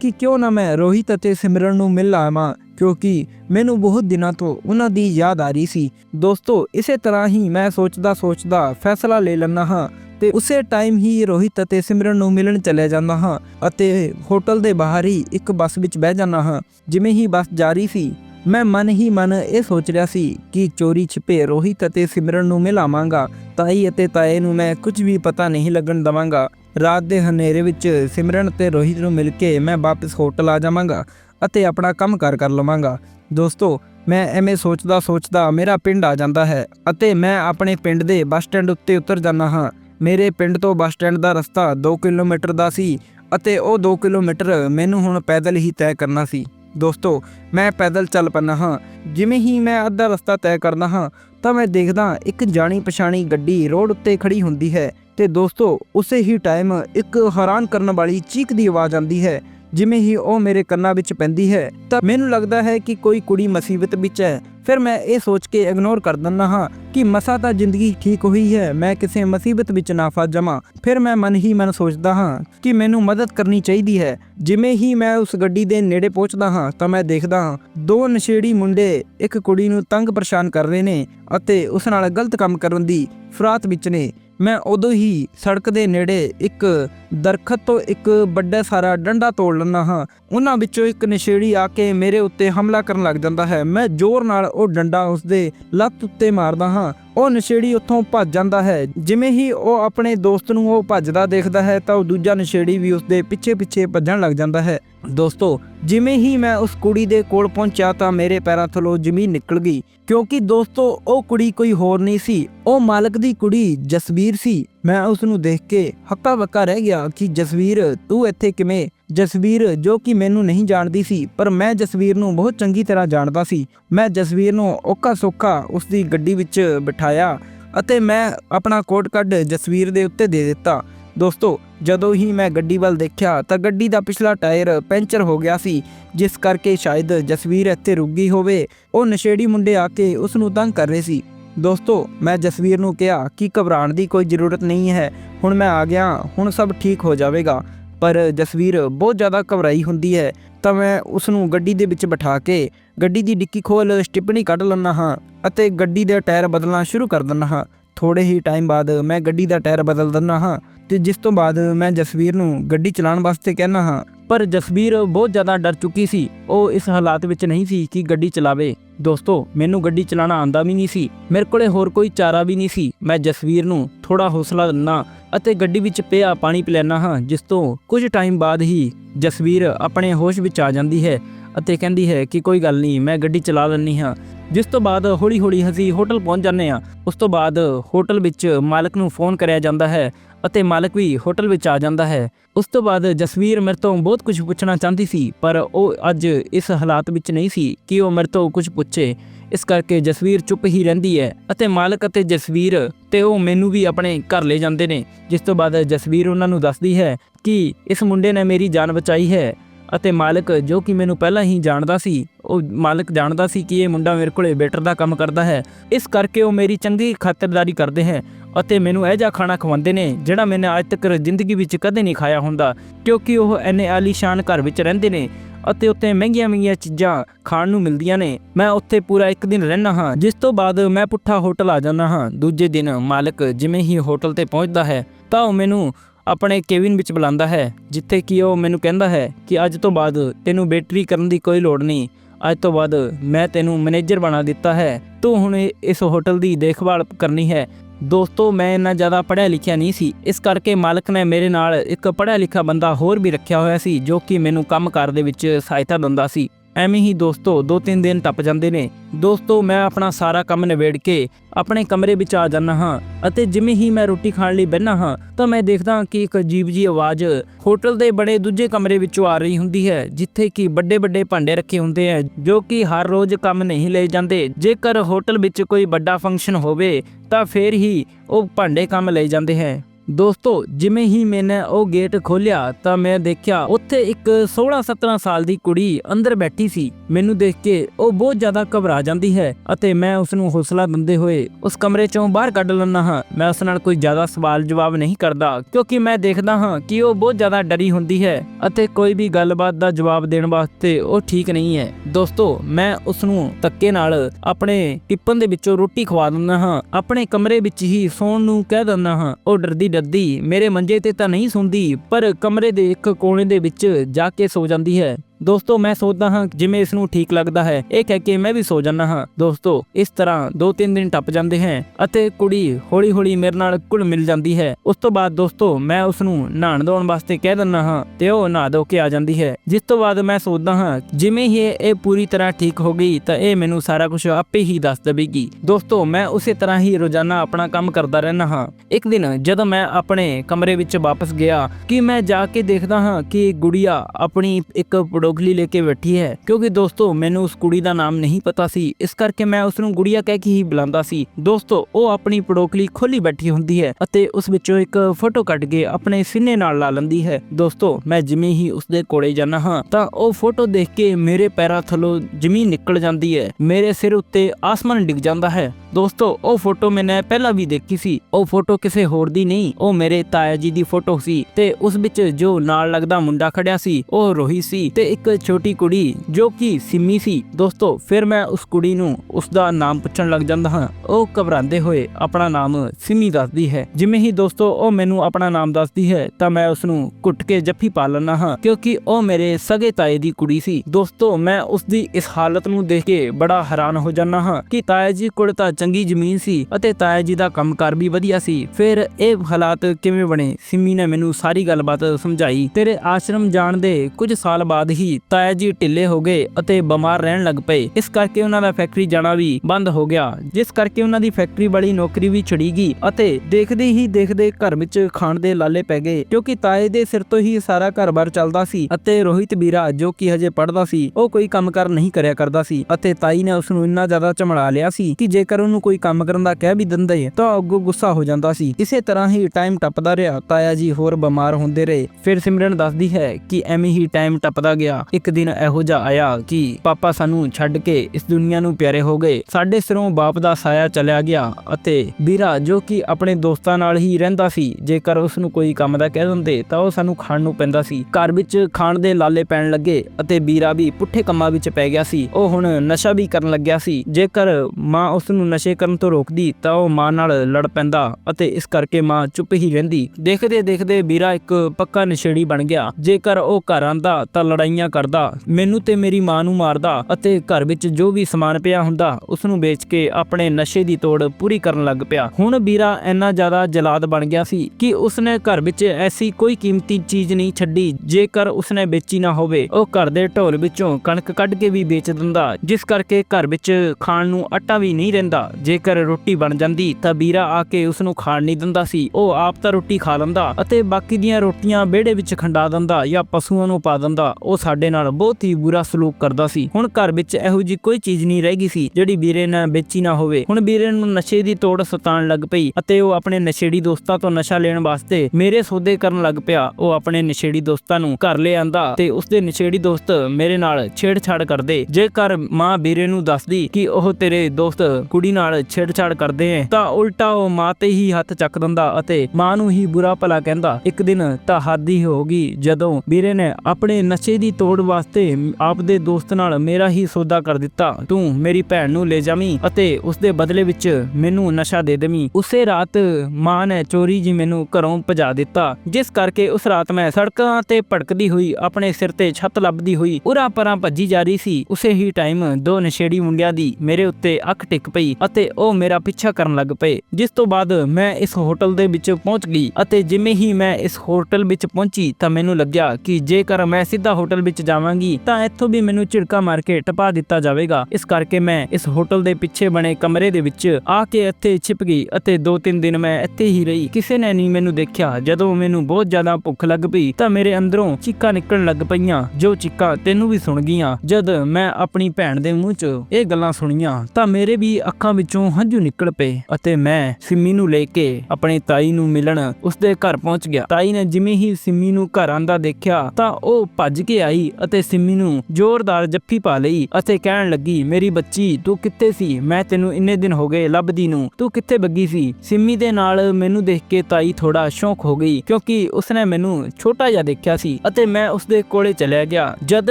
Speaker 1: ਕਿ ਕਿਉਂ ਨਾ ਮੈਂ ਰੋਹਿਤ ਅਤੇ ਸਿਮਰਨ ਨੂੰ ਮਿਲ ਆਵਾਂ, ਕਿਉਂਕਿ ਮੈਨੂੰ ਬਹੁਤ ਦਿਨਾਂ ਤੋਂ ਉਹਨਾਂ ਦੀ ਯਾਦ ਆ ਰਹੀ ਸੀ। ਦੋਸਤੋ, ਇਸੇ ਤਰ੍ਹਾਂ ਹੀ ਮੈਂ ਸੋਚਦਾ ਸੋਚਦਾ ਫੈਸਲਾ ਲੈ ਲੈਂਦਾ ਹਾਂ ਤੇ ਉਸੇ ਟਾਈਮ ਹੀ ਰੋਹਿਤ ਅਤੇ ਸਿਮਰਨ ਨੂੰ ਮਿਲਣ ਚਲੇ ਜਾਂਦਾ ਹਾਂ ਅਤੇ ਹੋਟਲ ਦੇ ਬਾਹਰ ਹੀ ਇੱਕ ਬੱਸ ਵਿੱਚ ਬਹਿ ਜਾਂਦਾ ਹਾਂ। ਜਿਵੇਂ ਹੀ ਬੱਸ ਜਾ ਰਹੀ ਸੀ, ਮੈਂ ਮਨ ਹੀ ਮਨ ਇਹ ਸੋਚ ਰਿਹਾ ਸੀ ਕਿ ਚੋਰੀ ਛਿਪੇ ਰੋਹਿਤ ਅਤੇ ਸਿਮਰਨ ਨੂੰ ਮਿਲਾਵਾਂਗਾ ਤਾਈ ਅਤੇ ਤਾਏ ਨੂੰ ਮੈਂ ਕੁਝ ਵੀ ਪਤਾ ਨਹੀਂ ਲੱਗਣ ਦਵਾਂਗਾ। ਰਾਤ ਦੇ ਹਨੇਰੇ ਵਿੱਚ ਸਿਮਰਨ ਤੇ ਰੋਹਿਤ ਨੂੰ ਮਿਲ ਕੇ ਮੈਂ ਵਾਪਸ ਹੋਟਲ ਆ ਜਾਵਾਂਗਾ ਅਤੇ ਆਪਣਾ ਕੰਮ ਕਾਰ ਕਰ ਲਵਾਂਗਾ। ਦੋਸਤੋ, ਮੈਂ ਐਵੇਂ ਸੋਚਦਾ ਸੋਚਦਾ ਮੇਰਾ ਪਿੰਡ ਆ ਜਾਂਦਾ ਹੈ ਅਤੇ ਮੈਂ ਆਪਣੇ ਪਿੰਡ ਦੇ ਬੱਸ ਸਟੈਂਡ ਉੱਤੇ ਉਤਰ ਜਾਂਦਾ ਹਾਂ। ਮੇਰੇ ਪਿੰਡ ਤੋਂ ਬੱਸ ਸਟੈਂਡ ਦਾ ਰਸਤਾ 2 ਕਿਲੋਮੀਟਰ ਦਾ ਸੀ ਅਤੇ ਉਹ 2 ਕਿਲੋਮੀਟਰ ਮੈਨੂੰ ਹੁਣ ਪੈਦਲ ਹੀ ਤੈਅ ਕਰਨਾ ਸੀ। ਦੋਸਤੋ, ਮੈਂ ਪੈਦਲ ਚੱਲ ਪੈਂਦਾ ਹਾਂ। ਜਿਵੇਂ ਹੀ ਮੈਂ ਅੱਧਾ ਰਸਤਾ ਤੈਅ ਕਰਦਾ ਹਾਂ, ਤਾਂ ਮੈਂ ਦੇਖਦਾ ਇੱਕ ਜਾਣੀ ਪਛਾਣੀ ਗੱਡੀ ਰੋਡ ਉੱਤੇ ਖੜੀ ਹੁੰਦੀ ਹੈ। ਤੇ ਦੋਸਤੋ, ਉਸੇ ਹੀ ਟਾਈਮ ਇੱਕ ਹੈਰਾਨ ਕਰਨ ਵਾਲੀ ਚੀਕ ਦੀ ਆਵਾਜ਼ ਆਉਂਦੀ ਹੈ। ਜਿਵੇਂ ਹੀ ਉਹ ਮੇਰੇ ਕੰਨਾਂ ਵਿੱਚ ਪੈਂਦੀ ਹੈ, ਤਾਂ ਮੈਨੂੰ ਲੱਗਦਾ ਹੈ ਕਿ ਕੋਈ ਕੁੜੀ ਮੁਸੀਬਤ ਵਿੱਚ ਹੈ। ਫਿਰ ਮੈਂ ਇਹ ਸੋਚ ਕੇ ਇਗਨੋਰ ਕਰ ਦਿੰਦਾ ਹਾਂ ਕਿ ਮਸਾ ਤਾਂ ਜ਼ਿੰਦਗੀ ਠੀਕ ਹੋਈ ਹੈ, ਮੈਂ ਕਿਸੇ ਮੁਸੀਬਤ ਵਿੱਚ ਨਾ ਫਸ ਜਾਵਾਂ। ਫਿਰ ਮੈਂ ਮਨ ਹੀ ਮਨ ਸੋਚਦਾ ਹਾਂ ਕਿ ਮੈਨੂੰ ਮਦਦ ਕਰਨੀ ਚਾਹੀਦੀ ਹੈ। ਜਿਵੇਂ ਹੀ ਮੈਂ ਉਸ ਗੱਡੀ ਦੇ ਨੇੜੇ ਪਹੁੰਚਦਾ ਹਾਂ, ਤਾਂ ਮੈਂ ਦੇਖਦਾ ਹਾਂ, ਦੋ ਨਸ਼ੇੜੀ ਮੁੰਡੇ ਇੱਕ ਕੁੜੀ ਨੂੰ ਤੰਗ ਪਰੇਸ਼ਾਨ ਕਰ ਰਹੇ ਨੇ ਅਤੇ ਉਸ ਨਾਲ ਗਲਤ ਕੰਮ ਕਰਨ ਦੀ ਫਰਾਤ ਵਿੱਚ ਨੇ। ਮੈਂ ਉਦੋਂ ਹੀ ਸੜਕ ਦੇ ਨੇੜੇ ਇੱਕ ਦਰਖਤ ਤੋਂ ਇੱਕ ਵੱਡਾ ਸਾਰਾ ਡੰਡਾ ਤੋੜ ਲੈਂਦਾ ਹਾਂ। ਉਹਨਾਂ ਵਿੱਚੋਂ ਇੱਕ ਨਸ਼ੇੜੀ ਆ ਕੇ ਮੇਰੇ ਉੱਤੇ ਹਮਲਾ ਕਰਨ ਲੱਗ ਜਾਂਦਾ ਹੈ। ਮੈਂ ਜ਼ੋਰ ਨਾਲ ਉਹ ਡੰਡਾ ਉਸਦੇ ਲੱਤ ਉੱਤੇ ਮਾਰਦਾ ਹਾਂ। ਉਹ ਨਸ਼ੇੜੀ ਉੱਥੋਂ ਭੱਜ ਜਾਂਦਾ ਹੈ। ਜਿਵੇਂ ਹੀ ਉਹ ਆਪਣੇ ਦੋਸਤ ਨੂੰ ਉਹ ਭੱਜਦਾ ਦੇਖਦਾ ਹੈ ਤਾਂ ਉਹ ਦੂਜਾ ਨਸ਼ੇੜੀ ਵੀ ਉਸਦੇ ਪਿੱਛੇ ਪਿੱਛੇ ਭੱਜਣ ਲੱਗ ਜਾਂਦਾ ਹੈ। ਦੋਸਤੋ, ਜਿਵੇਂ ਹੀ ਮੈਂ ਉਸ ਕੁੜੀ ਦੇ ਕੋਲ ਪਹੁੰਚਿਆ ਤਾਂ ਮੇਰੇ ਪੈਰਾਂ ਥੱਲੋਂ ਜ਼ਮੀਨ ਨਿਕਲ ਗਈ। ਕਿਉਂਕਿ ਦੋਸਤੋ, ਉਹ ਕੁੜੀ ਕੋਈ ਹੋਰ ਨਹੀਂ ਸੀ। ਉਹ ਮਾਲਕ ਦੀ ਕੁੜੀ ਜਸਬੀਰ ਸੀ। ਮੈਂ ਉਸ ਨੂੰ ਦੇਖ ਕੇ ਹੱਕਾ ਬੱਕਾ ਰਹਿ ਗਿਆ ਕਿ ਜਸਵੀਰ, ਤੂੰ ਇੱਥੇ ਕਿਵੇਂ? ਜਸਵੀਰ, ਜੋ ਕਿ ਮੈਨੂੰ ਨਹੀਂ ਜਾਣਦੀ ਸੀ, ਪਰ ਮੈਂ ਜਸਵੀਰ ਨੂੰ ਬਹੁਤ ਚੰਗੀ ਤਰ੍ਹਾਂ ਜਾਣਦਾ ਸੀ। ਮੈਂ ਜਸਵੀਰ ਨੂੰ ਔਕਾ ਸੌਖਾ ਉਸ ਦੀ ਗੱਡੀ ਵਿੱਚ ਬਿਠਾਇਆ ਅਤੇ ਮੈਂ ਆਪਣਾ ਕੋਟ ਕੱਢ ਜਸਵੀਰ ਦੇ ਉੱਤੇ ਦੇ ਦਿੱਤਾ। ਦੋਸਤੋ, ਜਦੋਂ ਹੀ ਮੈਂ ਗੱਡੀ ਵੱਲ ਦੇਖਿਆ ਤਾਂ ਗੱਡੀ ਦਾ ਪਿਛਲਾ ਟਾਇਰ ਪੈਂਚਰ ਹੋ ਗਿਆ ਸੀ, ਜਿਸ ਕਰਕੇ ਸ਼ਾਇਦ ਜਸਵੀਰ ਇੱਥੇ ਰੁਕ ਗਈ ਹੋਵੇ। ਉਹ ਨਸ਼ੇੜੀ ਮੁੰਡੇ ਆ ਕੇ ਉਸ ਨੂੰ ਤੰਗ ਕਰ ਰਹੇ ਸੀ। ਦੋਸਤੋ, ਮੈਂ ਜਸਵੀਰ ਨੂੰ ਕਿਹਾ ਕਿ ਘਬਰਾਉਣ ਦੀ ਕੋਈ ਜ਼ਰੂਰਤ ਨਹੀਂ ਹੈ। ਹੁਣ ਮੈਂ ਆ ਗਿਆ, ਹੁਣ ਸਭ ਠੀਕ ਹੋ ਜਾਵੇਗਾ। ਪਰ ਜਸਵੀਰ ਬਹੁਤ ਜ਼ਿਆਦਾ ਘਬਰਾਈ ਹੁੰਦੀ ਹੈ, ਤਾਂ ਮੈਂ ਉਸ ਨੂੰ ਗੱਡੀ ਦੇ ਵਿੱਚ ਬਿਠਾ ਕੇ ਗੱਡੀ ਦੀ ਡਿੱਕੀ ਖੋਲ ਸਟਿਪਣੀ ਕੱਢ ਲੈਂਦਾ ਹਾਂ ਅਤੇ ਗੱਡੀ ਦੇ ਟਾਇਰ ਬਦਲਣਾ ਸ਼ੁਰੂ ਕਰ ਦਿੰਦਾ ਹਾਂ। ਥੋੜੇ ਹੀ ਟਾਈਮ ਬਾਅਦ ਮੈਂ ਗੱਡੀ ਦਾ ਟਾਇਰ ਬਦਲ ਦਿੰਦਾ ਹਾਂ। ਤੇ ਜਿਸ ਤੋਂ ਬਾਅਦ ਮੈਂ ਜਸਵੀਰ ਨੂੰ ਗੱਡੀ ਚਲਾਉਣ ਵਾਸਤੇ ਕਹਿਣਾ ਹਾਂ। ਪਰ ਜਸਵੀਰ ਬਹੁਤ ਜ਼ਿਆਦਾ ਡਰ ਚੁੱਕੀ ਸੀ। ਉਹ ਇਸ ਹਾਲਾਤ ਵਿੱਚ ਨਹੀਂ ਸੀ ਕਿ ਗੱਡੀ ਚਲਾਵੇ। ਦੋਸਤੋ, ਮੈਨੂੰ ਗੱਡੀ ਚਲਾਉਣਾ ਆਂਦਾ ਵੀ ਨਹੀਂ ਸੀ। ਮੇਰੇ ਕੋਲੇ ਹੋਰ ਕੋਈ ਚਾਰਾ ਵੀ ਨਹੀਂ ਸੀ। ਮੈਂ ਜਸਵੀਰ ਨੂੰ ਥੋੜਾ ਹੌਸਲਾ ਦਿੰਨਾ ਅਤੇ ਗੱਡੀ ਵਿੱਚ ਪਿਆ ਪਾਣੀ ਪਿਲਾਨਾ ਹਾਂ, ਜਿਸ ਤੋਂ ਕੁਝ ਟਾਈਮ ਬਾਅਦ ਹੀ ਜਸਵੀਰ ਆਪਣੇ ਹੋਸ਼ ਵਿੱਚ ਆ ਜਾਂਦੀ ਹੈ ਅਤੇ ਕਹਿੰਦੀ ਹੈ ਕਿ ਕੋਈ ਗੱਲ ਨਹੀਂ, ਮੈਂ ਗੱਡੀ ਚਲਾ ਲੈਂਦੀ ਹਾਂ। ਜਿਸ ਤੋਂ ਬਾਅਦ ਹੌਲੀ ਹੌਲੀ ਅਸੀਂ ਹੋਟਲ ਪਹੁੰਚ ਜਾਂਦੇ ਹਾਂ। ਉਸ ਤੋਂ ਬਾਅਦ ਹੋਟਲ ਵਿੱਚ ਮਾਲਕ ਨੂੰ ਫੋਨ ਕਰਿਆ ਜਾਂਦਾ ਹੈ ਅਤੇ ਮਾਲਕ ਵੀ ਹੋਟਲ ਵਿੱਚ ਆ ਜਾਂਦਾ ਹੈ। ਉਸ ਤੋਂ ਬਾਅਦ ਜਸਵੀਰ ਮੇਰੇ ਤੋਂ ਬਹੁਤ ਕੁਝ ਪੁੱਛਣਾ ਚਾਹੁੰਦੀ ਸੀ, ਪਰ ਉਹ ਅੱਜ ਇਸ ਹਾਲਾਤ ਵਿੱਚ ਨਹੀਂ ਸੀ ਕਿ ਉਹ ਮੇਰੇ ਤੋਂ ਕੁਝ ਪੁੱਛੇ। ਇਸ ਕਰਕੇ ਜਸਵੀਰ ਚੁੱਪ ਹੀ ਰਹਿੰਦੀ ਹੈ ਅਤੇ ਮਾਲਕ ਅਤੇ ਜਸਵੀਰ ਤੇ ਉਹ ਮੈਨੂੰ ਵੀ ਆਪਣੇ ਘਰ ਲੈ ਜਾਂਦੇ ਨੇ। ਜਿਸ ਤੋਂ ਬਾਅਦ ਜਸਵੀਰ ਉਹਨਾਂ ਨੂੰ ਦੱਸਦੀ ਹੈ ਕਿ ਇਸ ਮੁੰਡੇ ਨੇ ਮੇਰੀ ਜਾਨ ਬਚਾਈ ਹੈ। ਅਤੇ ਮਾਲਕ ਜੋ ਕਿ ਮੈਨੂੰ ਪਹਿਲਾਂ ਹੀ ਜਾਣਦਾ ਸੀ, ਉਹ ਮਾਲਕ ਜਾਣਦਾ ਸੀ ਕਿ ਇਹ ਮੁੰਡਾ ਮੇਰੇ ਕੋਲੇ ਵੇਟਰ ਦਾ ਕੰਮ ਕਰਦਾ ਹੈ। ਇਸ ਕਰਕੇ ਉਹ ਮੇਰੀ ਚੰਗੀ ਖਾਤਰਦਾਰੀ ਕਰਦੇ ਹੈ ਅਤੇ ਮੈਨੂੰ ਇਹ ਜਿਹਾ ਖਾਣਾ ਖਵਾਉਂਦੇ ਨੇ, ਜਿਹੜਾ ਮੈਨੇ ਅੱਜ ਤੱਕ ਜ਼ਿੰਦਗੀ ਵਿੱਚ ਕਦੇ ਨਹੀਂ ਖਾਇਆ ਹੁੰਦਾ, ਕਿਉਂਕਿ ਉਹ ਐਨੇ ਆਲੀਸ਼ਾਨ ਘਰ ਵਿੱਚ ਰਹਿੰਦੇ ਨੇ ਅਤੇ ਉੱਥੇ ਮਹਿੰਗੀਆਂ ਮਹਿੰਗੀਆਂ ਚੀਜ਼ਾਂ ਖਾਣ ਨੂੰ ਮਿਲਦੀਆਂ ਨੇ। ਮੈਂ ਉੱਥੇ ਪੂਰਾ ਇੱਕ ਦਿਨ ਰਹਿਣਾ ਹਾਂ, ਜਿਸ ਤੋਂ ਬਾਅਦ ਮੈਂ ਪੁੱਠਾ ਹੋਟਲ ਆ ਜਾਂਦਾ ਹਾਂ। ਦੂਜੇ ਦਿਨ ਮਾਲਕ ਜਿਵੇਂ ਹੀ ਹੋਟਲ ਤੇ ਪਹੁੰਚਦਾ ਹੈ, ਤਾਂ ਉਹ ਮੈਨੂੰ ਆਪਣੇ ਕੇਵਿਨ ਵਿੱਚ ਬੁਲਾਉਂਦਾ ਹੈ, ਜਿੱਥੇ ਕਿ ਉਹ ਮੈਨੂੰ ਕਹਿੰਦਾ ਹੈ ਕਿ ਅੱਜ ਤੋਂ ਬਾਅਦ ਤੈਨੂੰ ਬੈਟਰੀ ਕਰਨ ਦੀ ਕੋਈ ਲੋੜ ਨਹੀਂ। ਅੱਜ ਤੋਂ ਬਾਅਦ ਮੈਂ ਤੈਨੂੰ ਮੈਨੇਜਰ ਬਣਾ ਦਿੱਤਾ ਹੈ। ਤੂੰ ਹੁਣ ਇਸ ਹੋਟਲ ਦੀ ਦੇਖਭਾਲ ਕਰਨੀ ਹੈ। ਦੋਸਤੋ, ਮੈਂ ਇੰਨਾ ਜ਼ਿਆਦਾ ਪੜ੍ਹਿਆ ਲਿਖਿਆ ਨਹੀਂ ਸੀ। ਇਸ ਕਰਕੇ ਮਾਲਕ ਨੇ ਮੇਰੇ ਨਾਲ ਇੱਕ ਪੜ੍ਹਿਆ ਲਿਖਿਆ ਬੰਦਾ ਹੋਰ ਵੀ ਰੱਖਿਆ ਹੋਇਆ ਸੀ, ਜੋ ਕਿ ਮੈਨੂੰ ਕੰਮ ਕਾਰ ਦੇ ਵਿੱਚ ਸਹਾਇਤਾ ਦਿੰਦਾ ਸੀ। ਐਵੇਂ ਹੀ ਦੋਸਤੋ ਦੋ ਤਿੰਨ ਦਿਨ ਟੱਪ ਜਾਂਦੇ ਨੇ। ਦੋਸਤੋ, ਮੈਂ ਆਪਣਾ ਸਾਰਾ ਕੰਮ ਨਿਬੇੜ ਕੇ ਆਪਣੇ ਕਮਰੇ ਵਿੱਚ ਆ ਜਾਂਦਾ ਹਾਂ ਅਤੇ ਜਿਵੇਂ ਹੀ ਮੈਂ ਰੋਟੀ ਖਾਣ ਲਈ ਬਹਿਨਾ ਹਾਂ, ਤਾਂ ਮੈਂ ਦੇਖਦਾ ਕਿ ਇੱਕ ਅਜੀਬ ਜੀ ਆਵਾਜ਼ ਹੋਟਲ ਦੇ ਬੜੇ ਦੂਜੇ ਕਮਰੇ ਵਿੱਚੋਂ ਆ ਰਹੀ ਹੁੰਦੀ ਹੈ, ਜਿੱਥੇ ਕਿ ਵੱਡੇ ਵੱਡੇ ਭਾਂਡੇ ਰੱਖੇ ਹੁੰਦੇ ਆ ਜੋ ਕਿ ਹਰ ਰੋਜ਼ ਕੰਮ ਨਹੀਂ ਲਏ ਜਾਂਦੇ। ਜੇਕਰ ਹੋਟਲ ਵਿੱਚ ਕੋਈ ਵੱਡਾ ਫੰਕਸ਼ਨ ਹੋਵੇ, ਤਾਂ ਫੇਰ ਹੀ ਉਹ ਭਾਂਡੇ ਕੰਮ ਲਏ ਜਾਂਦੇ ਹੈ। ਦੋਸਤੋ, ਜਿਵੇਂ ਹੀ ਮੈਨੇ ਉਹ ਗੇਟ ਖੋਲਿਆ ਤਾਂ ਮੈਂ ਦੇਖਿਆ ਉੱਥੇ ਇੱਕ 16-17 ਸਾਲ ਦੀ ਕੁੜੀ ਅੰਦਰ ਬੈਠੀ ਸੀ। ਮੈਨੂੰ ਦੇਖ ਕੇ ਉਹ ਬਹੁਤ ਜ਼ਿਆਦਾ ਘਬਰਾ ਜਾਂਦੀ ਹੈ ਅਤੇ ਮੈਂ ਉਸ ਨੂੰ ਹੌਸਲਾ ਦਿੰਦੇ ਹੋਏ ਉਸ ਕਮਰੇ ਚੋਂ ਬਾਹਰ ਕੱਢ ਲੈਂਦਾ ਹਾਂ। ਮੈਂ ਉਸ ਨਾਲ ਕੋਈ ਜ਼ਿਆਦਾ ਸਵਾਲ ਜਵਾਬ ਨਹੀਂ ਕਰਦਾ ਕਿਉਂਕਿ ਮੈਂ ਦੇਖਦਾ ਹਾਂ ਕਿ ਉਹ ਬਹੁਤ ਜ਼ਿਆਦਾ ਡਰੀ ਹੁੰਦੀ ਹੈ ਅਤੇ ਕੋਈ ਵੀ ਗੱਲਬਾਤ ਦਾ ਜਵਾਬ ਦੇਣ ਵਾਸਤੇ ਉਹ ਠੀਕ ਨਹੀਂ ਹੈ। ਦੋਸਤੋ, ਮੈਂ ਉਸ ਨੂੰ ਧੱਕੇ ਨਾਲ ਆਪਣੇ ਟਿੱਪਣ ਦੇ ਵਿੱਚੋਂ ਰੋਟੀ ਖਵਾ ਦਿੰਦਾ ਹਾਂ। ਆਪਣੇ ਕਮਰੇ ਵਿੱਚ ਹੀ ਸੌਣ ਨੂੰ ਕਹਿ ਦਿੰਦਾ ਹਾਂ। ਉਹ ਡਰਦੀ ਡਰਦੀ ਮੇਰੇ ਮੰਜੇ ਤੇ ਤਾਂ ਨਹੀਂ ਸੌਂਦੀ, ਪਰ ਕਮਰੇ ਦੇ ਇੱਕ ਕੋਨੇ ਦੇ ਵਿੱਚ ਜਾ ਕੇ ਸੋ ਜਾਂਦੀ ਹੈ। ਦੋਸਤੋ, ਮੈਂ ਸੋਚਦਾ ਹਾਂ ਜਿਵੇਂ ਇਸ ਨੂੰ ਠੀਕ ਲੱਗਦਾ ਹੈ। ਇਹ ਕਹਿ ਕੇ ਮੈਂ ਵੀ ਸੋ ਜਾਂਦਾ ਹਾਂ। ਦੋਸਤੋ, ਇਸ ਤਰ੍ਹਾਂ 2-3 ਦਿਨ ਟੱਪ ਜਾਂਦੇ ਹਨ ਅਤੇ ਕੁੜੀ ਹੌਲੀ-ਹੌਲੀ ਮੇਰੇ ਨਾਲ ਕੁਲ ਮਿਲ ਜਾਂਦੀ ਹੈ। ਉਸ ਤੋਂ ਬਾਅਦ ਦੋਸਤੋ, ਮੈਂ ਉਸ ਨੂੰ ਨਹਾਣ ਧੋਣ ਵਾਸਤੇ ਕਹਿ ਦਿੰਦਾ ਹਾਂ ਤੇ ਉਹ ਨਹਾ ਧੋ ਕੇ ਆ ਜਾਂਦੀ ਹੈ। ਜਿਸ ਤੋਂ ਬਾਅਦ ਮੈਂ ਸੋਚਦਾ ਹਾਂ, ਜਿਵੇਂ ਹੀ ਇਹ ਪੂਰੀ ਤਰ੍ਹਾਂ ਠੀਕ ਹੋ ਗਈ ਤਾਂ ਇਹ ਮੈਨੂੰ ਸਾਰਾ ਕੁਝ ਆਪੇ ਹੀ ਦੱਸ ਦੇਵੇਗੀ। ਦੋਸਤੋ, ਮੈਂ ਉਸੇ ਤਰ੍ਹਾਂ ਹੀ ਰੋਜ਼ਾਨਾ ਆਪਣਾ ਕੰਮ ਕਰਦਾ ਰਹਿੰਦਾ ਹਾਂ। ਇੱਕ ਦਿਨ ਜਦੋਂ ਮੈਂ ਆਪਣੇ ਕਮਰੇ ਵਿੱਚ ਵਾਪਸ ਗਿਆ ਕਿ ਮੈਂ ਜਾ ਕੇ ਦੇਖਦਾ ਹਾਂ ਕਿ ਗੁੜੀਆ ਆਪਣੀ ਇੱਕ ਪੜੋਗਲੀ ਲੈ ਕੇ ਬੈਠੀ ਹੈ। ਕਿਉਂਕਿ ਦੋਸਤੋ, ਮੈਨੂੰ ਉਸ ਕੁੜੀ ਦਾ ਨਾਮ ਨਹੀਂ ਪਤਾ ਸੀ। ਇਸ ਕਰਕੇ ਮੈਂ ਉਸ ਨੂੰ ਗੁੜੀਆ ਕਹਿ ਕੇ ਹੀ ਬੁਲਾਉਂਦਾ ਸੀ। ਦੋਸਤੋ, ਉਹ ਆਪਣੀ ਪੜੋਕਲੀ ਖੋਲੀ ਬੈਠੀ ਹੁੰਦੀ ਹੈ ਅਤੇ ਉਸ ਵਿੱਚੋਂ ਇੱਕ ਫੋਟੋ ਕੱਢ ਕੇ ਆਪਣੇ ਸੀਨੇ ਨਾਲ ਲਾ ਲੈਂਦੀ ਹੈ। ਦੋਸਤੋ, ਮੈਂ ਜਿਵੇਂ ਹੀ ਉਸ ਦੇ ਕੋਲੇ ਜਾਂਦਾ ਹਾਂ, ਤਾਂ ਉਹ ਫੋਟੋ ਦੇਖ ਕੇ ਮੇਰੇ ਪੈਰਾਂ ਥੱਲੋਂ ਜ਼ਮੀਨ ਨਿਕਲ ਜਾਂਦੀ ਹੈ। ਮੇਰੇ ਸਿਰ ਉੱਤੇ ਆਸਮਾਨ ਡਿੱਗ ਜਾਂਦਾ ਹੈ। ਦੋਸਤੋ, ਉਹ ਫੋਟੋ ਮੈਨੇ ਪਹਿਲਾਂ ਵੀ ਦੇਖੀ ਸੀ। ਉਹ ਫੋਟੋ ਕਿਸੇ ਹੋਰ ਦੀ ਨਹੀਂ, ਉਹ ਮੇਰੇ ਤਾਇਆ ਜੀ ਦੀ ਫੋਟੋ ਸੀ ਤੇ ਉਸ ਵਿੱਚ ਜੋ ਨਾਲ ਲੱਗਦਾ ਮੁੰਡਾ ਖੜਿਆ ਸੀ, ਉਹ ਰੋਹੀ ਸੀ ਤੇ ਇੱਕ ਛੋਟੀ ਕੁੜੀ ਜੋ ਕਿ ਸਿੰਮੀ ਸੀ। ਦੋਸਤੋ, ਫਿਰ ਮੈਂ ਉਸ ਕੁੜੀ ਨੂੰ ਉਸ ਦਾ ਨਾਮ ਪੁੱਛਣ ਲੱਗ ਜਾਂਦਾ ਹਾਂ। ਉਹ ਘਬਰਾਉਂਦੇ ਹੋਏ ਆਪਣਾ ਨਾਮ ਸਿੰਮੀ ਦੱਸਦੀ ਹੈ। ਜਿਵੇਂ ਹੀ ਦੋਸਤੋ, ਉਹ ਮੈਨੂੰ ਆਪਣਾ ਨਾਮ ਦੱਸਦੀ ਹੈ, ਤਾਂ ਮੈਂ ਉਸ ਨੂੰ ਕੁੱਟ ਕੇ ਜੱਫੀ ਪਾ ਲੈਂਦਾ ਹਾਂ, ਕਿਉਂਕਿ ਉਹ ਮੇਰੇ ਸਗੇ ਤਾਏ ਦੀ ਕੁੜੀ ਸੀ। ਦੋਸਤੋ, ਮੈਂ ਉਸ ਦੀ ਇਸ ਹਾਲਤ ਨੂੰ ਦੇਖ ਕੇ ਬੜਾ ਹੈਰਾਨ ਹੋ ਜਾਂਦਾ ਹਾਂ ਕਿ ਤਾਇਆ ਜੀ ਕੋਲ ਤਾਂ ਚੰਗੀ ਜ਼ਮੀਨ ਸੀ ਅਤੇ ਤਾਇਆ ਜੀ ਦਾ ਕੰਮਕਾਰ ਵੀ ਵਧੀਆ ਸੀ। ਫਿਰ ਇਹ ਹਾਲਾਤ ਕਿਵੇਂ ਬਣੇ? ਸਿੰਮੀ ਨੇ ਮੈਨੂੰ ਸਾਰੀ ਗੱਲਬਾਤ ਸਮਝਾਈ। ਤੇਰੇ ਆਸ਼ਰਮ ਜਾਣ ਦੇ ਕੁਝ ਸਾਲ ਬਾਅਦ ਹੀ ਤਾਇਆ ਜੀ ਢਿੱਲੇ ਹੋ ਗਏ ਅਤੇ ਬਿਮਾਰ ਰਹਿਣ ਲੱਗ ਪਏ। ਇਸ ਕਰਕੇ ਉਹਨਾਂ ਦਾ ਫੈਕਟਰੀ ਜਾਣਾ ਵੀ ਬੰਦ ਹੋ ਗਿਆ। ਜਿਸ ਕਰਕੇ ਉਹਨਾਂ ਦੀ ਫੈਕਟਰੀ ਵਾਲੀ ਨੌਕਰੀ ਵੀ ਛੜੀ ਗਈ ਅਤੇ ਦੇਖਦੇ ਹੀ ਦੇਖਦੇ ਘਰ ਵਿੱਚ ਖਾਣ ਦੇ ਲਾਲੇ ਪੈ ਗਏ। ਕਿਉਂਕਿ ਤਾਏ ਦੇ ਸਿਰ ਤੋਂ ਹੀ ਸਾਰਾ ਘਰ-ਬਾਰ ਚੱਲਦਾ ਸੀ ਅਤੇ ਰੋਹਿਤ ਵੀਰਾ ਜੋ ਕਿ ਹਜੇ ਪੜਦਾ ਸੀ, ਉਹ ਕੋਈ ਕੰਮ ਕੰਮਕਾਰ ਨਹੀਂ ਕਰਿਆ ਕਰਦਾ ਸੀ ਅਤੇ ਤਾਈ ਨੇ ਉਸ ਨੂੰ ਇੰਨਾ ਜ਼ਿਆਦਾ ਚਮੜਾ ਲਿਆ ਸੀ ਕਿ ਜੇਕਰ ਉਹਨੂੰ ਕੋਈ ਕੰਮ ਕਰਨ ਦਾ ਕਹਿ ਵੀ ਦਿੰਦੇ ਤਾਂ ਅੱਗੋਂ ਗੁੱਸਾ ਹੋ ਜਾਂਦਾ ਸੀ। ਇਸੇ ਤਰ੍ਹਾਂ ਹੀ ਟਾਈਮ ਟੱਪਦਾ ਰਿਹਾ। ਤਾਇਆ ਜੀ ਹੋਰ ਬਿਮਾਰ ਹੁੰਦੇ ਰਹੇ। ਫਿਰ ਸਿਮਰਨ ਦੱਸਦੀ ਹੈ ਕਿ ਐਵੇਂ ਹੀ ਟਾਈਮ ਟੱਪਦਾ ਗਿਆ। ਇੱਕ ਦਿਨ ਇਹੋ ਜਿਹਾ ਆਇਆ ਕਿ ਪਾਪਾ ਸਾਨੂੰ ਛੱਡ ਕੇ ਇਸ ਦੁਨੀਆ ਨੂੰ ਪਿਆਰੇ ਹੋ ਗਏ। ਸਾਡੇ ਸਿਰੋਂ ਬਾਪ ਦਾ ਸਾਇਆ ਚਲਿਆ ਗਿਆ ਅਤੇ ਵੀਰਾ ਜੋ ਕਿ ਆਪਣੇ ਦੋਸਤਾਂ ਨਾਲ ਹੀ ਰਹਿੰਦਾ ਸੀ, ਜੇਕਰ ਉਸ ਨੂੰ ਕੋਈ ਕੰਮ ਦਾ ਕਹਿ ਦਿੰਦੇ, ਤਾਂ ਉਹ ਸਾਨੂੰ ਖਾਣ ਨੂੰ ਪੈਂਦਾ ਸੀ। ਘਰ ਵਿੱਚ ਖਾਣ ਦੇ ਲਾਲੇ ਪੈਣ ਲੱਗੇ ਅਤੇ ਵੀਰਾ ਵੀ ਪੁੱਠੇ ਕੰਮਾਂ ਵਿੱਚ ਪੈ ਗਿਆ ਸੀ। ਉਹ ਹੁਣ ਨਸ਼ਾ ਵੀ ਕਰਨ ਲੱਗਿਆ ਸੀ। ਜੇਕਰ ਮਾਂ ਉਸ ਨੂੰ ਨਸ਼ੇ ਕਰਨ ਤੋਂ ਰੋਕਦੀ ਤਾਂ ਉਹ ਮਾਂ ਨਾਲ ਲੜ ਪੈਂਦਾ ਅਤੇ ਇਸ ਕਰਕੇ ਮਾਂ ਚੁੱਪ ਹੀ ਰਹਿੰਦੀ। ਦੇਖਦੇ ਦੇਖਦੇ ਵੀਰਾ ਇੱਕ ਪੱਕਾ ਨਸ਼ੇੜੀ ਬਣ ਗਿਆ। ਜੇਕਰ ਉਹ ਘਰ ਆਂਦਾ ਤਾਂ ਲੜਾਈਆਂ ਕਰਦਾ, ਮੈਨੂੰ ਤੇ ਮੇਰੀ ਮਾਂ ਨੂੰ ਮਾਰਦਾ ਅਤੇ ਘਰ ਵਿੱਚ ਜੋ ਵੀ ਸਮਾਨ ਪਿਆ ਹੁੰਦਾ ਉਸ ਨੂੰ ਵੇਚ ਕੇ ਆਪਣੇ ਨਸ਼ੇ ਦੀ ਤੋੜ ਪੂਰੀ ਕਰਨ ਲੱਗ ਪਿਆ। ਹੁਣ ਵੀਰਾ ਇੰਨਾ ਜ਼ਿਆਦਾ ਜਲਾਦ ਬਣ ਗਿਆ ਸੀ ਕਿ ਉਸਨੇ ਘਰ ਵਿੱਚ ਐਸੀ ਕੋਈ ਕੀਮਤੀ ਚੀਜ਼ ਨਹੀਂ ਛੱਡੀ। ਜੇਕਰ ਉਸਨੇ ਵੇਚੀ ਨਾ ਹੋਵੇ, ਉਹ ਘਰ ਦੇ ਢੋਲ ਵਿੱਚੋਂ ਕਣਕ ਕੱਢ ਕੇ ਵੀ ਵੇਚ ਦਿੰਦਾ, ਜਿਸ ਕਰਕੇ ਘਰ ਵਿੱਚ ਖਾਣ ਨੂੰ ਆਟਾ ਵੀ ਨਹੀਂ ਰਹਿੰਦਾ। ਜੇਕਰ ਰੋਟੀ ਬਣ ਜਾਂਦੀ ਤਾਂ ਵੀਰਾ ਆ ਕੇ ਉਸ ਨੂੰ ਖਾਣ ਨਹੀਂ ਦਿੰਦਾ ਸੀ। ਉਹ ਆਪ ਤਾਂ ਰੋਟੀ ਖਾ ਲੈਂਦਾ ਅਤੇ ਬਾਕੀ ਦੀਆਂ ਰੋਟੀਆਂ ਵਿਹੜੇ ਵਿੱਚ ਖੰਡਾ ਦਿੰਦਾ ਜਾਂ ਪਸ਼ੂਆਂ ਨੂੰ ਪਾ ਦਿੰਦਾ। ਉਹ ਸਾਡੇ ਨਾਲ ਬਹੁਤ ਹੀ ਬੁਰਾ ਸਲੂਕ ਕਰਦਾ ਸੀ। ਹੁਣ ਘਰ ਵਿੱਚ ਇਹੋ ਜੀ ਕੋਈ ਚੀਜ਼ ਨਹੀਂ ਰਹਿ ਗਈ ਸੀ ਜਿਹੜੀ ਵੀਰੇ ਨਾਲ ਵੇਚੀ ਨਾ ਹੋਵੇ। ਹੁਣ ਵੀਰੇ ਨੂੰ ਨਸ਼ੇ ਦੀ ਤੋੜ ਸਤਾਉਣ ਲੱਗ ਪਈ ਅਤੇ ਉਹ ਆਪਣੇ ਨਸ਼ੇੜੀ ਦੋਸਤਾਂ ਤੋਂ ਨਸ਼ਾ ਲੈਣ ਵਾਸਤੇ ਮੇਰੇ ਸੌਦੇ ਕਰਨ ਲੱਗ ਪਿਆ। ਉਹ ਆਪਣੇ ਨਸ਼ੇੜੀ ਦੋਸਤਾਂ ਨੂੰ ਘਰ ਲੈ ਆਂਦਾ ਤੇ ਉਸਦੇ ਨਸ਼ੇੜੀ ਦੋਸਤ ਮੇਰੇ ਨਾਲ ਛੇੜਛਾੜ ਕਰਦੇ। ਜੇਕਰ ਮਾਂ ਵੀਰੇ ਨੂੰ ਦੱਸਦੀ ਕਿ ਉਹ ਤੇਰੇ ਦੋਸਤ ਕੁੜੀ ਨਾਲ ਛੇੜਛਾੜ ਕਰਦੇ ਐ, ਤਾਂ ਉਲਟਾ ਉਹ ਮਾਂ ਤੇ ਹੀ ਹੱਥ ਚੱਕ ਦਿੰਦਾ ਅਤੇ ਮਾਂ ਨੂੰ ਹੀ ਬੁਰਾ ਭਲਾ ਕਹਿੰਦਾ। ਇੱਕ ਦਿਨ ਤਾਂ ਹੱਦ ਹੀ ਹੋ ਗਈ ਜਦੋਂ ਵੀਰੇ ਨੇ ਆਪਣੇ ਨਸ਼ੇ ਦੀ ਤੋੜ ਵਾਸਤੇ ਆਪਦੇ ਦੋਸਤ ਨਾਲ ਮੇਰਾ ਹੀ ਸੌਦਾ ਕਰ ਦਿੱਤਾ। ਤੂੰ ਮੇਰੀ ਭੈਣ ਨੂੰ ਲੈ ਜਾਵੀਂ ਅਤੇ ਉਸਦੇ ਬਦਲੇ ਵਿੱਚ ਮੈਨੂੰ ਨਸ਼ਾ ਦੇ ਦੇਵੀਂ। ਉਸੇ ਰਾਤ ਮਾਂ ਨੇ ਚੋਰੀ ਜੀ ਮੈਨੂੰ ਘਰੋਂ ਭਜਾ ਦਿੱਤਾ, ਜਿਸ ਕਰਕੇ ਉਸ ਰਾਤ ਮੈਂ ਸੜਕਾਂ ਤੇ ਭੜਕਦੀ ਹੋਈ, ਆਪਣੇ ਸਿਰ ਤੇ ਛੱਤ ਲੱਭਦੀ ਹੋਈ, ਉਰਾ ਪਰਾਂ ਭੱਜੀ ਜਾ ਰਹੀ ਸੀ। ਉਸੇ ਹੀ ਟਾਈਮ ਦੋ ਨਸ਼ੇੜੀ ਮੁੰਡਿਆਂ ਦੀ ਮੇਰੇ ਉੱਤੇ ਅੱਖ ਟਿਕ ਪਈ ਅਤੇ ਉਹ ਮੇਰਾ ਪਿੱਛਾ ਕਰਨ ਲੱਗ ਪਏ, ਜਿਸ ਤੋਂ ਬਾਅਦ ਮੈਂ ਇਸ ਹੋਟਲ ਦੇ ਵਿੱਚ ਪਹੁੰਚ ਗਈ ਅਤੇ ਜਿਵੇਂ ਹੀ ਮੈਂ ਇਸ ਹੋਟਲ ਵਿੱਚ ਪਹੁੰਚੀ ਤਾਂ ਮੈਨੂੰ ਲੱਗਿਆ ਕਿ ਜੇਕਰ ਮੈਂ ਸਿੱਧਾ ਹੋਟਲ ਵਿੱਚ ਜਾਵਾਂਗੀ ਤਾਂ ਇੱਥੋਂ ਵੀ ਮੈਨੂੰ ਝਿੜਕਾ ਮਾਰ ਕੇ ਟਪਾ ਦਿੱਤਾ ਜਾਵੇਗਾ। ਇਸ ਕਰਕੇ ਮੈਂ ਇਸ ਹੋਟਲ ਦੇ ਪਿੱਛੇ ਬਣੇ ਕਮਰੇ ਦੇ ਵਿੱਚ ਆ ਕੇ ਇੱਥੇ ਛਿਪ ਗਈ ਅਤੇ 2-3 ਦਿਨ ਮੈਂ ਇੱਥੇ ਹੀ ਰਹੀ। ਕਿਸੇ ਨੇ ਨਹੀਂ ਮੈਨੂੰ ਦੇਖਿਆ। ਜਦੋਂ ਮੈਨੂੰ ਬਹੁਤ ਜ਼ਿਆਦਾ ਭੁੱਖ ਲੱਗ ਪਈ ਤਾਂ ਮੇਰੇ ਅੰਦਰੋਂ ਚੀਕਾਂ ਨਿਕਲਣ ਲੱਗ ਪਈਆਂ, ਜੋ ਚੀਕਾਂ ਤੈਨੂੰ ਵੀ ਸੁਣ ਗਈਆਂ। ਜਦ ਮੈਂ ਆਪਣੀ ਭੈਣ ਦੇ ਮੂੰਹ 'ਚ ਇਹ ਗੱਲਾਂ ਸੁਣੀਆਂ ਤਾਂ ਮੇਰੇ ਵੀ ਅੱਖਾਂ ਵਿੱਚੋਂ ਹੰਝੂ ਨਿਕਲ ਪਏ ਅਤੇ ਮੈਂ ਸਿੰਮੀ ਨੂੰ ਲੈ ਕੇ ਆਪਣੇ ਤਾਈ ਨੂੰ ਮਿਲਣ ਉਸਦੇ ਘਰ ਪਹੁੰਚ ਗਿਆ। ਤਾਈ ਨੇ ਜਿਵੇਂ ਹੀ ਸਿੰਮੀ ਨੂੰ ਘਰ ਆਂਦਾ ਦੇਖਿਆ ਤਾਂ ਉਹ ਭੱਜ ਕੇ ਆਈ ਅਤੇ ਸਿੰਮੀ ਨੂੰ ਜ਼ੋਰਦਾਰ ਜੱਫੀ ਪਾ ਲਈ ਅਤੇ ਕਹਿਣ ਲੱਗੀ, ਮੇਰੀ ਬੱਚੀ, ਤੂੰ ਕਿੱਥੇ ਸੀ? ਮੈਂ ਤੈਨੂੰ ਇੰਨੇ ਦਿਨ ਹੋ ਗਏ ਲੱਭਦੀ ਨੂੰ। ਤੂੰ ਕਿੱਥੇ ਬੱਗੀ ਸੀ? ਸਿੰਮੀ ਦੇ ਨਾਲ ਮੈਨੂੰ ਦੇਖ ਕੇ ਤਾਈ ਥੋੜਾ ਸ਼ੌਕ ਹੋ ਗਈ ਕਿਉਂਕਿ ਉਸਨੇ ਮੈਨੂੰ ਛੋਟਾ ਜਿਹਾ ਦੇਖਿਆ ਸੀ ਅਤੇ ਮੈਂ ਉਸਦੇ ਕੋਲੇ ਚਲਿਆ ਗਿਆ। ਜਦ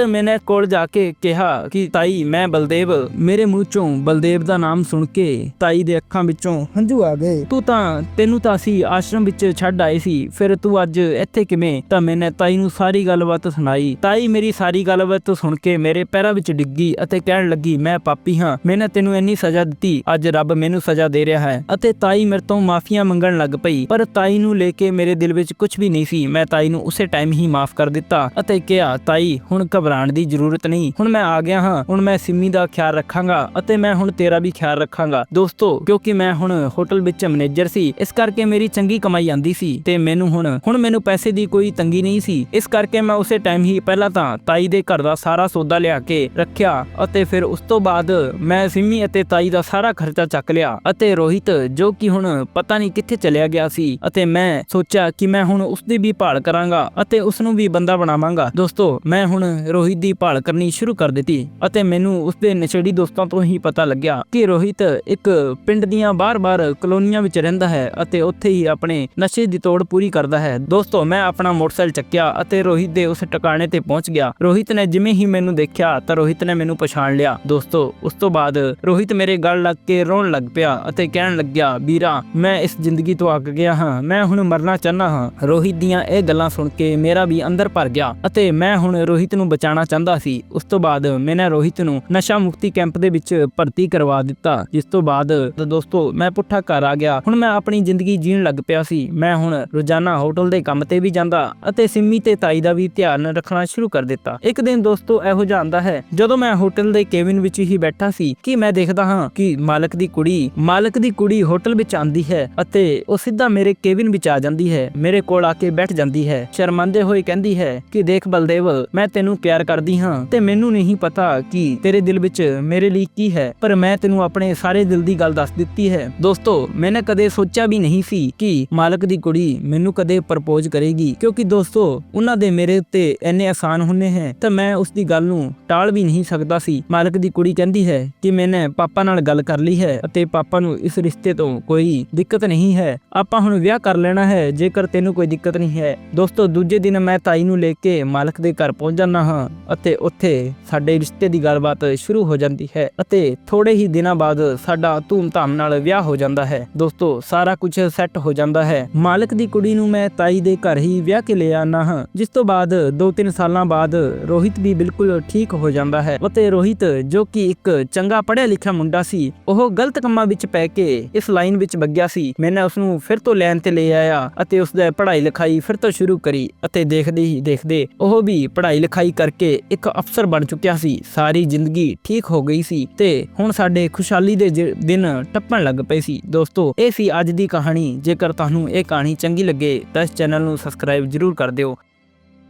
Speaker 1: ਮੈਨੇ ਕੋਲ ਜਾ ਕੇ ਕਿਹਾ ਕਿ, ਤਾਈ, ਮੈਂ ਬਲਦੇਵ, ਮੇਰੇ ਮੂੰਹ ਚੋਂ ਬਲਦੇਵ ਦਾ ਨਾਮ ਸੁਣ ਕੇ ਤਾਈ ਦੇ ਅੱਖਾਂ ਵਿੱਚੋਂ ਹੰਝੂ ਆ ਗਏ। ਤੂੰ ਤਾਂ, ਤੈਨੂੰ ਤਾਂ ਅਸੀਂ ਆਸ਼ਰਮ ਵਿੱਚ ਛੱਡ ਆਏ ਸੀ। ਫਿਰ ਤੂੰ ਅੱਜ ਇੱਥੇ ਕਿਵੇਂ? ਤਾਂ ਮੈਨੇ ਤਾਈ ਨੂੰ ਸਾਰੀ ਗੱਲਬਾਤ ਸੁਣਾਈ। ਤਾਈ ਮੇਰੀ ਸਾਰੀ ਗੱਲਬਾਤ ਸੁਣ ਕੇ ਮੇਰੇ ਪੈਰਾਂ ਵਿੱਚ ਡਿੱਗੀ ਅਤੇ ਕਹਿਣ ਲੱਗੀ, ਮੈਂ ਪਾਪੀ ਹਾਂ। ਮੈਨੇ ਤੈਨੂੰ ਇੰਨੀ ਸਜ਼ਾ ਦਿੱਤੀ। ਅੱਜ ਰੱਬ ਮੈਨੂੰ ਸਜ਼ਾ ਦੇ ਰਿਹਾ ਹੈ। ਅਤੇ ਤਾਈ ਮੇਰੇ ਤੋਂ ਮਾਫੀਆਂ ਮੰਗਣ ਲੱਗ ਪਈ। ਪਰ ਤਾਈ ਨੂੰ ਲੈ ਕੇ ਮੇਰੇ ਦਿਲ ਵਿੱਚ ਕੁਝ ਵੀ ਨਹੀਂ ਸੀ। ਮੈਂ ਤਾਈ ਨੂੰ ਉਸੇ ਟਾਈਮ ਹੀ ਮਾਫ ਕਰ ਦਿੱਤਾ ਅਤੇ ਕਿਹਾ, ਤਾਈ, ਹੁਣ ਘਬਰਾਉਣ ਦੀ ਜ਼ਰੂਰਤ ਨਹੀਂ। ਹੁਣ ਮੈਂ ਆ ਗਿਆ ਹਾਂ। ਹੁਣ ਮੈਂ ਸਿੰਮੀ ਦਾ ਖਿਆਲ ਰੱਖਾਂਗਾ ਅਤੇ ਮੈਂ ਹੁਣ ਤੇਰਾ ਵੀ ਖਿਆਲ ਰੱਖਾਂਗਾ। ਦੋਸਤੋ, ਕਿਉਂਕਿ ਮੈਂ ਹੁਣ ਹੋਟਲ ਵਿੱਚ ਮੈਨੇਜਰ ਸੀ, ਇਸ ਕਰਕੇ ਮੇਰੀ ਚੰਗੀ ਕਮਾਈ ਆਂਦੀ ਸੀ ਤੇ ਮੈਨੂੰ ਹੁਣ ਹੁਣ ਮੈਨੂੰ ਪੈਸੇ ਦੀ ਕੋਈ ਤੰਗੀ ਨਹੀਂ ਸੀ। ਇਸ ਕਰਕੇ ਮੈਂ ਉਸੇ ਟਾਈਮ ਹੀ ਪਹਿਲਾਂ ਤਾਂ ਤਾਈ ਦੇ ਘਰ ਦਾ ਸਾਰਾ ਸੌਦਾ ਲਿਆ ਕੇ ਰੱਖਿਆ ਅਤੇ ਫਿਰ ਉਸ ਤੋਂ ਬਾਅਦ ਮੈਂ ਸਿੰਮੀ ਅਤੇ ਤਾਈ ਦਾ ਸਾਰਾ ਖਰਚਾ ਚੱਕ ਲਿਆ ਅਤੇ ਰੋਹਿਤ, ਜੋ ਕਿ ਹੁਣ ਪਤਾ ਨਹੀਂ ਕਿੱਥੇ ਚਲਿਆ ਗਿਆ ਸੀ ਅਤੇ ਮੈਂ ਸੋਚਿਆ ਕਿ ਮੈਂ ਹੁਣ ਉਸ ਦੀ ਵੀ ਭਾਲ ਕਰਾਂਗਾ ਅਤੇ ਉਸ ਨੂੰ ਵੀ ਬੰਦਾ ਬਣਾਵਾਂਗਾ। ਦੋਸਤੋ, ਮੈਂ ਹੁਣ ਰੋਹਿਤ ਦੀ ਭਾਲ ਕਰਨੀ ਸ਼ੁਰੂ ਕਰ ਦਿੱਤੀ ਅਤੇ ਮੈਨੂੰ ਉਸ ਦੇ ਨਸ਼ੇੜੀ ਦੋਸਤਾਂ ਤੋਂ ਹੀ ਪਤਾ ਲੱਗਿਆ ਕਿ ਰੋਹਿਤ ਇੱਕ ਪਿੰਡ ਦੀਆਂ ਬਾਰ-ਬਾਰ ਕਲੋਨੀਆਂ ਵਿੱਚ ਰਹਿੰਦਾ ਹੈ ਅਤੇ ਉੱਥੇ ਹੀ ਆਪਣੇ ਨਸ਼ੇ ਦੀ ਤੋੜ ਪੂਰੀ ਕਰਦਾ ਹੈ। ਦੋਸਤੋ, ਮੈਂ ਆਪਣਾ ਮੋਟਰਸਾਈਕਲ ਚੱਕਿਆ ਅਤੇ ਰੋਹਿਤ ਦੇ ਉਸ ਟਿਕਾਣੇ ਤੇ ਪਹੁੰਚ ਗਿਆ। ਰੋਹਿਤ ਨੇ ਜਿਵੇਂ ਹੀ ਮੈਨੂੰ ਦੇਖਿਆ ਤਾਂ ਰੋਹਿਤ ਨੇ ਮੈਨੂੰ ਪਛਾਣ ਲਿਆ। ਦੋਸਤੋ, ਉਸ ਤੋਂ ਬਾਅਦ ਰੋਹਿਤ ਮੇਰੇ ਗਲ ਲੱਗ ਕੇ ਰੋਣ ਲੱਗ ਪਿਆ ਅਤੇ ਕਹਿਣ ਲੱਗਿਆ, ਵੀਰਾ, ਮੈਂ ਇਸ ਜ਼ਿੰਦਗੀ ਤੋਂ ਅੱਕ ਗਿਆ ਹਾਂ। ਮੈਂ ਹੁਣ ਮਰਨਾ ਚਾਹਨਾ ਹਾਂ। ਰੋਹਿਤ ਦੀਆਂ ਇਹ ਗੱਲਾਂ ਸੁਣ ਕੇ ਮੇਰਾ ਵੀ ਅੰਦਰ ਭਰ ਗਿਆ ਅਤੇ ਮੈਂ ਹੁਣ ਰੋਹਿਤ ਨੂੰ ਬਚਾਉਣਾ ਚਾਹੁੰਦਾ ਸੀ। ਉਸ ਤੋਂ ਬਾਅਦ ਮੈਨੇ ਰੋਹਿਤ ਨੂੰ ਨਸ਼ਾ ਮੁਕਤੀ ਕੈਂਪ ਦੇ ਵਿੱਚ ਭਰਤੀ ਕਰਵਾ ਦਿੱਤਾ ਇਸ ਤੋਂ ਬਾਅਦ ਦੋਸਤੋ ਮੈਂ ਪੁੱਠਾ ਘਰ ਆ ਗਿਆ। ਹੁਣ ਮੈਂ ਆਪਣੀ ਜ਼ਿੰਦਗੀ ਜੀਣ ਲੱਗ ਪਿਆ ਸੀ। ਮੈਂ ਹੁਣ ਰੋਜ਼ਾਨਾ ਹੋਟਲ ਦੇ ਕੰਮ ਤੇ ਵੀ ਜਾਂਦਾ ਅਤੇ ਸਿੰਮੀ ਤੇ ਤਾਈ ਦਾ ਵੀ ਧਿਆਨ ਰੱਖਣਾ ਸ਼ੁਰੂ ਕਰ ਦਿੱਤਾ। ਇੱਕ ਦਿਨ ਦੋਸਤੋ ਇਹੋ ਜਿਹਾ ਆਂਦਾ ਹੈ, ਜਦੋਂ ਮੈਂ ਹੋਟਲ ਦੇ ਕੇਵਿਨ ਵਿੱਚ ਹੀ ਬੈਠਾ ਸੀ ਕਿ ਮੈਂ ਦੇਖਦਾ ਹਾਂ ਕਿ ਮਾਲਕ ਦੀ ਕੁੜੀ, ਮਾਲਕ ਦੀ ਕੁੜੀ ਹੋਟਲ ਵਿੱਚ ਆਂਦੀ ਹੈ ਅਤੇ ਉਹ ਸਿੱਧਾ ਮੇਰੇ ਕੇਵਿਨ ਵਿੱਚ ਆ ਜਾਂਦੀ ਹੈ, ਮੇਰੇ ਕੋਲ ਆ ਕੇ ਬੈਠ ਜਾਂਦੀ ਹੈ। ਸ਼ਰਮਾਂਦੇ ਹੋਏ ਕਹਿੰਦੀ ਹੈ ਕਿ ਦੇਖ ਬਲਦੇਵ, ਮੈਂ ਤੈਨੂੰ ਪਿਆਰ ਕਰਦੀ ਹਾਂ ਤੇ ਮੈਨੂੰ ਨਹੀਂ ਪਤਾ ਕਿ ਤੇਰੇ ਦਿਲ ਵਿੱਚ ਮੇਰੇ ਲਈ ਕੀ ਹੈ, ਪਰ ਮੈਂ ਤੈਨੂੰ ਆਪਣੇ ਸਾਰੇ ਦਿਲ ਦੀ ਗੱਲ ਦੱਸ ਦਿੱਤੀ ਹੈ। ਦੋਸਤੋ, ਮੈਨੇ ਕਦੇ ਸੋਚਿਆ ਵੀ ਨਹੀਂ ਸੀ ਕਿ ਮਾਲਕ ਦੀ ਕੁੜੀ ਮੈਨੂੰ ਕਦੇ ਪ੍ਰਪੋਜ਼ ਕਰੇਗੀ। ਕਿਉਂਕਿ ਦੋਸਤੋ, ਉਹਨਾਂ ਦੇ ਮੇਰੇ ਉੱਤੇ ਇੰਨੇ ਆਸਾਨ ਹੁੰਨੇ ਹੈ, ਤਾਂ ਮੈਂ ਉਸ ਦੀ ਗੱਲ ਨੂੰ ਟਾਲ ਵੀ ਨਹੀਂ ਸਕਦਾ ਸੀ। ਮਾਲਕ ਦੀ ਕੁੜੀ ਕਹਿੰਦੀ ਹੈ ਕਿ ਮੈਨੇ ਪਾਪਾ ਨਾਲ ਗੱਲ ਕਰ ਲਈ ਹੈ ਅਤੇ ਪਾਪਾ ਨੂੰ ਇਸ ਰਿਸ਼ਤੇ ਤੋਂ ਕੋਈ ਦਿੱਕਤ ਨਹੀਂ ਹੈ। ਆਪਾਂ ਹੁਣ ਵਿਆਹ ਕਰ ਲੈਣਾ ਹੈ, ਜੇਕਰ ਤੈਨੂੰ ਕੋਈ ਦਿੱਕਤ ਨਹੀਂ ਹੈ। ਦੋਸਤੋ, ਦੂਜੇ ਦਿਨ ਮੈਂ ਤਾਈ ਨੂੰ ਲੈ ਕੇ ਮਾਲਕ ਦੇ ਘਰ ਪਹੁੰਚ ਜਾਂਦਾ ਹਾਂ ਅਤੇ ਉੱਥੇ ਸਾਡੇ ਰਿਸ਼ਤੇ ਦੀ ਗੱਲਬਾਤ ਸ਼ੁਰੂ ਹੋ ਜਾਂਦੀ ਹੈ ਅਤੇ ਥੋੜੇ ਹੀ ਦਿਨਾਂ ਬਾਅਦ ਸਾਡਾ ਧੂਮ-ਧਾਮ ਨਾਲ ਵਿਆਹ ਹੋ ਜਾਂਦਾ ਹੈ। ਦੋਸਤੋ, ਸਾਰਾ ਕੁਝ ਸੈੱਟ ਹੋ ਜਾਂਦਾ ਹੈ। ਮਾਲਕ ਦੀ ਕੁੜੀ ਨੂੰ ਮੈਂ ਤਾਈ ਦੇ ਘਰ ਹੀ ਵਿਆਹ ਕੇ ਲੈ ਆਨਾ ਹਾਂ, ਜਿਸ ਤੋਂ ਬਾਅਦ 2-3 ਸਾਲਾਂ ਬਾਅਦ ਰੋਹਿਤ ਵੀ ਬਿਲਕੁਲ ਠੀਕ ਹੋ ਜਾਂਦਾ ਹੈ। ਅਤੇ ਰੋਹਿਤ, ਜੋ ਕਿ ਇੱਕ ਚੰਗਾ ਪੜ੍ਹਿਆ ਲਿਖਿਆ ਮੁੰਡਾ ਸੀ, ਉਹ ਗਲਤ ਕੰਮਾਂ ਵਿੱਚ ਪੈ ਕੇ ਇਸ ਲਾਈਨ ਵਿੱਚ ਵੱਗਿਆ ਸੀ। ਮੈਨੇ ਉਸ ਨੂੰ ਫਿਰ ਤੋਂ ਲੈਣ ਤੇ ਲੈ ਆਇਆ ਅਤੇ ਉਸ ਦਾ ਪੜ੍ਹਾਈ ਲਿਖਾਈ ਫਿਰ ਤੋਂ ਸ਼ੁਰੂ ਕਰੀ ਅਤੇ ਦੇਖਦੇ ਹੀ ਦੇਖਦੇ ਉਹ ਵੀ ਪੜ੍ਹਾਈ ਲਿਖਾਈ ਕਰਕੇ ਇੱਕ ਅਫਸਰ ਬਣ ਚੁੱਕਿਆ ਸੀ। ਸਾਰੀ ਜ਼ਿੰਦਗੀ ਠੀਕ ਹੋ ਗਈ ਸੀ ਤੇ ਹੁਣ ਸਾਡੇ ਖੁਸ਼ਹਾਲੀ ਦੇ ਜ- ਦਿਨ ਟੱਪਣ ਲੱਗ ਪਏ ਸੀ। ਦੋਸਤੋ, ਇਹ ਸੀ ਅੱਜ ਦੀ ਕਹਾਣੀ। ਜੇਕਰ ਤੁਹਾਨੂੰ ਇਹ ਕਹਾਣੀ ਚੰਗੀ ਲੱਗੇ, ਤਾਂ ਇਸ ਚੈਨਲ ਨੂੰ ਸਬਸਕ੍ਰਾਈਬ ਜਰੂਰ ਕਰ ਦਿਓ।